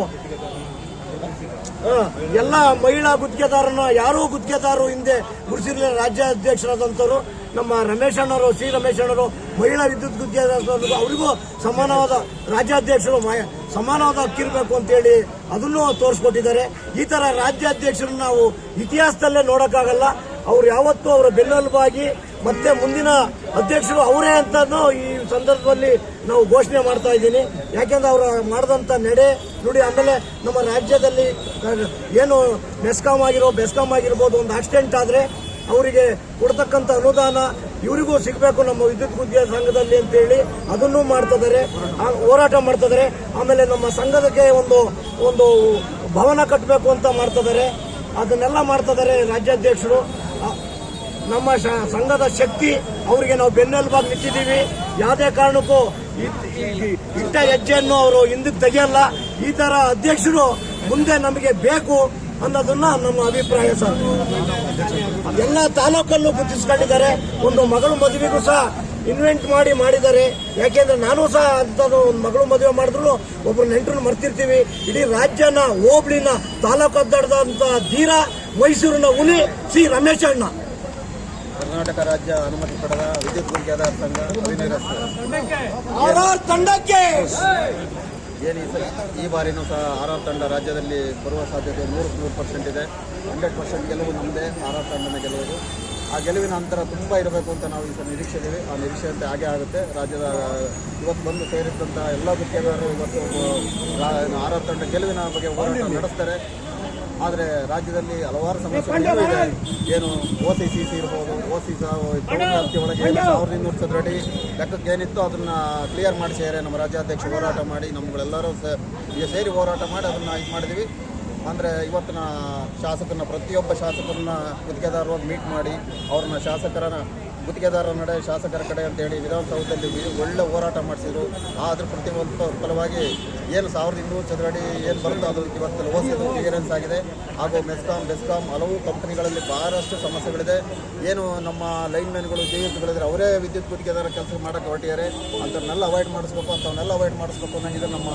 ಎಲ್ಲ ಮಹಿಳಾ ಗುತ್ತಿಗೆದಾರನ ಯಾರೂ ಗುತ್ತಿಗೆದಾರರು ಹಿಂದೆ ಗುರುಸಿರಲಿಲ್ಲ ರಾಜ್ಯಾಧ್ಯಕ್ಷರಾದಂಥವ್ರು ನಮ್ಮ ರಮೇಶ್ ಶ್ರೀ ಸಿ ರಮೇಶ್ ಅಣ್ಣರು, ಮಹಿಳಾ ವಿದ್ಯುತ್ ಗುತ್ತಿಗೆದಾರರು, ಅವರಿಗೂ ಸಮಾನವಾದ ರಾಜ್ಯಾಧ್ಯಕ್ಷರು ಸಮಾನವಾದ ಹಕ್ಕಿರಬೇಕು ಅಂತೇಳಿ ಅದನ್ನು ತೋರಿಸ್ಕೊಟ್ಟಿದ್ದಾರೆ. ಈ ಥರ ರಾಜ್ಯಾಧ್ಯಕ್ಷರನ್ನ ನಾವು ಇತಿಹಾಸದಲ್ಲೇ ನೋಡೋಕ್ಕಾಗಲ್ಲ. ಅವ್ರು ಯಾವತ್ತೂ ಅವರ ಬೆನ್ನೆಲುಬಾಗಿ ಮತ್ತೆ ಮುಂದಿನ ಅಧ್ಯಕ್ಷರು ಅವರೇ ಅಂತನೂ ಈ ಸಂದರ್ಭದಲ್ಲಿ ನಾವು ಘೋಷಣೆ ಮಾಡ್ತಾ ಇದ್ದೀನಿ. ಯಾಕೆಂದ್ರೆ ಅವರು ಮಾಡಿದಂಥ ನಡೆ ನುಡಿ, ಆಮೇಲೆ ನಮ್ಮ ರಾಜ್ಯದಲ್ಲಿ ಏನು ಬೆಸ್ಕಾಂ ಆಗಿರೋ, ಬೆಸ್ಕಾಂ ಆಗಿರ್ಬೋದು, ಒಂದು ಆಕ್ಸಿಡೆಂಟ್ ಆದರೆ ಅವರಿಗೆ ಕೊಡ್ತಕ್ಕಂಥ ಅನುದಾನ ಇವರಿಗೂ ಸಿಗಬೇಕು ನಮ್ಮ ವಿದ್ಯುತ್ ಉದ್ಯೋಗ ಸಂಘದಲ್ಲಿ ಅಂತೇಳಿ ಅದನ್ನು ಮಾಡ್ತಿದ್ದಾರೆ ಹೋರಾಟ ಮಾಡ್ತಿದ್ದಾರೆ ಆಮೇಲೆ ನಮ್ಮ ಸಂಘದಕ್ಕೆ ಒಂದು ಒಂದು ಭವನ ಕಟ್ಟಬೇಕು ಅಂತ ಮಾಡ್ತಿದ್ದಾರೆ ಅದನ್ನೆಲ್ಲ ಮಾಡ್ತಿದ್ದಾರೆ ರಾಜ್ಯಾಧ್ಯಕ್ಷರು. ನಮ್ಮ ಸಂಘದ ಶಕ್ತಿ ಅವರಿಗೆ ನಾವು ಬೆನ್ನೆಲುಬಾಗಿ ನಿಂತಿದ್ದೀವಿ. ಯಾವುದೇ ಕಾರಣಕ್ಕೂ ಇಟ್ಟ ಹೆಜ್ಜೆಯನ್ನು ಅವರು ಹಿಂದಕ್ಕೆ ತೆಗೆಯಲ್ಲ. ಈ ತರ ಅಧ್ಯಕ್ಷರು ಮುಂದೆ ನಮಗೆ ಬೇಕು ಅನ್ನೋದನ್ನ ನಮ್ಮ ಅಭಿಪ್ರಾಯ ಸರ್. ಎಲ್ಲ ತಾಲೂಕಲ್ಲೂ ಗುರುತಿಸ್ಕೊಂಡಿದ್ದಾರೆ. ಒಂದು ಮಗಳು ಮದುವೆಗೂ ಸಹ ಇನ್ವೆಂಟ್ ಮಾಡಿ ಮಾಡಿದ್ದಾರೆ. ಯಾಕೆಂದ್ರೆ ನಾನು ಸಹ ಅಂಥದ್ದು ಒಂದು ಮಗಳು ಮದುವೆ ಮಾಡಿದ್ರು ಒಬ್ರು ನೆಂಟರನ್ನು ಮರ್ತಿರ್ತೀವಿ. ಇಡೀ ರಾಜ್ಯನ ಹೋಬಳಿನ ತಾಲೂಕು ಧೀರ ಮೈಸೂರಿನ ಹುಲಿ ಸಿ ರಮೇಶ್ ಅಣ್ಣ. ಕರ್ನಾಟಕ ರಾಜ್ಯ ಅನುಮತಿ ಪಡೆದ ವಿದ್ಯುತ್ ಗುತ್ತಿಗೆದಾರ ಸಂಘ ತಂಡಕ್ಕೆ! ಏನು ಈ ಬಾರಿನೂ ಸಹ ಆರ್ ಆರ್ ತಂಡ ರಾಜ್ಯದಲ್ಲಿ ಬರುವ ಸಾಧ್ಯತೆ ನೂರು ನೂರು ಪರ್ಸೆಂಟ್ ಇದೆ. ಹಂಡ್ರೆಡ್ ಪರ್ಸೆಂಟ್ ಗೆಲುವು ನಮ್ಮದೇ ಆರ್ ಆರ್ ತಂಡನ ಗೆಲುವುದು ಆ ಗೆಲುವಿನ ಅಂತರ ತುಂಬ ಇರಬೇಕು ಅಂತ ನಾವು ಈ ಸಲ ನಿರೀಕ್ಷೆ ಇದ್ದೀವಿ ಆ ನಿರೀಕ್ಷೆಯಂತೆ ಹಾಗೆ ಆಗುತ್ತೆ. ರಾಜ್ಯದ ಇವತ್ತು ಬಂದು ಸೇರಿದ್ದಂಥ ಎಲ್ಲ ಗುತ್ತಿಗೆದಾರರು ಇವತ್ತು ಆರ್ ಆರ್ ತಂಡ ಗೆಲುವಿನ ಬಗ್ಗೆ ಹೋರಾಟ ನಡೆಸ್ತಾರೆ. ಆದರೆ ರಾಜ್ಯದಲ್ಲಿ ಹಲವಾರು ಸಮಸ್ಯೆಗಳು ಇದೆ. ಏನು ಓ ಸಿ ಸಿ ಸಿ ಇರ್ಬೋದು ಓ ಸಿ ವ್ಯಾಪ್ತಿ ಒಳಗೆ ಸಾವಿರದ ಇನ್ನೂರು ಚದರಡಿ ಲೆಕ್ಕಕ್ಕೆ ಏನಿತ್ತು ಅದನ್ನ ಕ್ಲಿಯರ್ ಮಾಡಿಸಿದ್ದಾರೆ ನಮ್ಮ ರಾಜ್ಯಾಧ್ಯಕ್ಷ ಹೋರಾಟ ಮಾಡಿ ನಮ್ಗಳೆಲ್ಲರೂ ಸೇ- ಸೇರಿ ಹೋರಾಟ ಮಾಡಿ ಅದನ್ನು ಇದು ಮಾಡಿದ್ವಿ. ಅಂದರೆ ಇವತ್ತಿನ ಶಾಸಕರನ್ನ ಪ್ರತಿಯೊಬ್ಬ ಶಾಸಕರನ್ನ ಗುತ್ತಿಗೆದಾರರು ಹೋಗಿ ಮೀಟ್ ಮಾಡಿ ಅವ್ರನ್ನ ಶಾಸಕರನ್ನ ಗುತ್ತಿಗೆದಾರರ ನಡೆ, ಶಾಸಕರ ಕಡೆ ಅಂತೇಳಿ ವಿಧಾನಸೌಧದಲ್ಲಿ ಒಳ್ಳೆ ಹೋರಾಟ ಮಾಡಿಸಿದ್ರು. ಅದ್ರ ಪ್ರತಿಫಲ ಫಲವಾಗಿ ಏನು ಸಾವಿರದ ಇನ್ನೂರು ಚದರಡಿ ಏನು ಬರುತ್ತೋ ಅದು ಇವತ್ತು ಓಸಿದು ಕ್ಲಿಯರೆನ್ಸ್ ಆಗಿದೆ. ಹಾಗೂ ಮೆಸ್ಕಾಂ, ಬೆಸ್ಕಾಂ ಹಲವು ಕಂಪನಿಗಳಲ್ಲಿ ಬಹಳಷ್ಟು ಸಮಸ್ಯೆಗಳಿದೆ. ಏನು ನಮ್ಮ ಲೈನ್ ಮ್ಯಾನ್ಗಳು ಜೆ ಗಳಿದ್ರೆ ಅವರೇ ವಿದ್ಯುತ್ ಗುತ್ತಿಗೆದಾರ ಕೆಲಸ ಮಾಡೋಕ್ಕೆ ಹೊರಟಿದ್ದಾರೆ. ಅಂಥವ್ರನ್ನೆಲ್ಲ ಅವಾಯ್ಡ್ ಮಾಡಿಸ್ಬೇಕು ಅಂಥವನ್ನೆಲ್ಲ ಅವಾಯ್ಡ್ ಮಾಡಿಸ್ಬೇಕು ಅನ್ನೋಂಗಿದೆ ನಮ್ಮ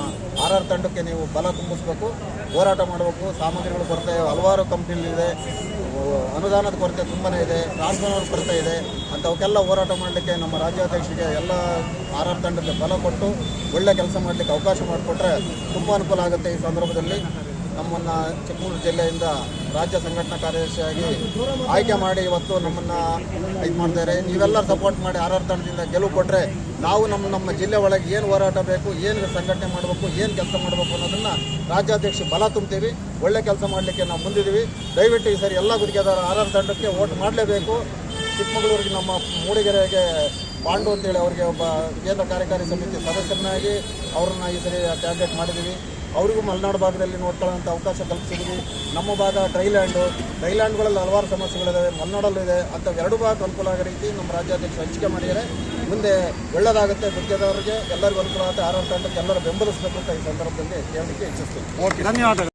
ಆರ್ ಆರ್ ತಂಡಕ್ಕೆ ನೀವು ಬಲ ತುಂಬಿಸ್ಬೇಕು, ಹೋರಾಟ ಮಾಡಬೇಕು. ಸಾಮಗ್ರಿಗಳು ಕೊರತೆ ಹಲವಾರು ಕಂಪ್ನಿಗಳಿದೆ ಅನುದಾನದ ಕೊರತೆ ತುಂಬಾ ಇದೆ ಟ್ರಾನ್ಸ್ಫಾರ್ಮರ್ ಕೊರತೆ ಇದೆ, ಅಂಥವಕ್ಕೆಲ್ಲ ಹೋರಾಟ ಮಾಡಲಿಕ್ಕೆ ನಮ್ಮ ರಾಜ್ಯಾಧ್ಯಕ್ಷರಿಗೆ ಎಲ್ಲ ಆರ್ ಆರ್ ತಂಡಕ್ಕೆ ಬಲ ಕೊಟ್ಟು ಒಳ್ಳೆ ಕೆಲಸ ಮಾಡಲಿಕ್ಕೆ ಅವಕಾಶ ಮಾಡಿಕೊಟ್ರೆ ತುಂಬ ಅನುಕೂಲ ಆಗುತ್ತೆ ಈ ಸಂದರ್ಭದಲ್ಲಿ. ನಮ್ಮನ್ನು ಚಿಕ್ಕಮಗಳೂರು ಜಿಲ್ಲೆಯಿಂದ ರಾಜ್ಯ ಸಂಘಟನಾ ಕಾರ್ಯದರ್ಶಿಯಾಗಿ ಆಯ್ಕೆ ಮಾಡಿ ಇವತ್ತು ನಮ್ಮನ್ನು ಇದು ಮಾಡ್ತಾರೆ. ನೀವೆಲ್ಲ ಸಪೋರ್ಟ್ ಮಾಡಿ ಆರ್ ಆರ್ ತಂಡದಿಂದ ಗೆಲುವು ಕೊಟ್ಟರೆ ನಾವು ನಮ್ಮ ನಮ್ಮ ಜಿಲ್ಲೆ ಒಳಗೆ ಏನು ಹೋರಾಟ ಬೇಕು, ಏನು ಸಂಘಟನೆ ಮಾಡಬೇಕು, ಏನು ಕೆಲಸ ಮಾಡಬೇಕು ಅನ್ನೋದನ್ನು ರಾಜ್ಯಾಧ್ಯಕ್ಷ ಬಲ ತುಂಬ್ತೀವಿ ಒಳ್ಳೆ ಕೆಲಸ ಮಾಡಲಿಕ್ಕೆ ನಾವು ಮುಂದಿದ್ದೀವಿ ದಯವಿಟ್ಟು ಈ ಸರಿ ಎಲ್ಲ ಗುತ್ತಿಗೆದಾರ ಆರ್ ಆರ್ ತಂಡಕ್ಕೆ ಓಟ್ ಮಾಡಲೇಬೇಕು. ಚಿಕ್ಕಮಗಳೂರಿಗೆ ನಮ್ಮ ಮೂಡಿಗೆರೆಗೆ ಪಾಂಡು ಅಂತೇಳಿ ಅವರಿಗೆ ಒಬ್ಬ ಕೇಂದ್ರ ಕಾರ್ಯಕಾರಿ ಸಮಿತಿ ಸದಸ್ಯರನ್ನಾಗಿ ಅವ್ರನ್ನ ಈ ಸರಿ ಕ್ಯಾಂಡಿಡೇಟ್ ಮಾಡಿದ್ದೀವಿ ಅವರಿಗೂ ಮಲೆನಾಡು ಭಾಗದಲ್ಲಿ ನೋಡ್ಕೊಳ್ಳೋಂಥ ಅವಕಾಶ ಕಲ್ಪಿಸಿದ್ವಿ ನಮ್ಮ ಭಾಗ ಡ್ರೈಲ್ಯಾಂಡು ಡ್ರೈಲ್ಯಾಂಡ್ಗಳಲ್ಲಿ ಹಲವಾರು ಸಮಸ್ಯೆಗಳಿದ್ದಾವೆ ಮಲೆನಾಡಲ್ಲೂ ಇದೆ. ಅಂತ ಎರಡು ಭಾಗ ಅನುಕೂಲ ಆಗೋ ರೀತಿ ನಮ್ಮ ರಾಜ್ಯಾಧ್ಯಕ್ಷ ಹಂಚಿಕೆ ಮಾಡಿದ್ದಾರೆ. ಮುಂದೆ ಒಳ್ಳೆಯದಾಗುತ್ತೆ ಗುತ್ತಿಗೆದಾರರಿಗೆ ಎಲ್ಲರಿಗೂ ಅನುಕೂಲ ಆಗುತ್ತೆ. ಆರೋಗ್ಯ ಎಲ್ಲರೂ ಬೆಂಬಲಿಸಬೇಕು ಅಂತ ಈ ಸಂದರ್ಭದಲ್ಲಿ ಹೇಳಲಿಕ್ಕೆ ಇಚ್ಛಿಸ್ತೀನಿ. ಓಕೆ, ಧನ್ಯವಾದಗಳು.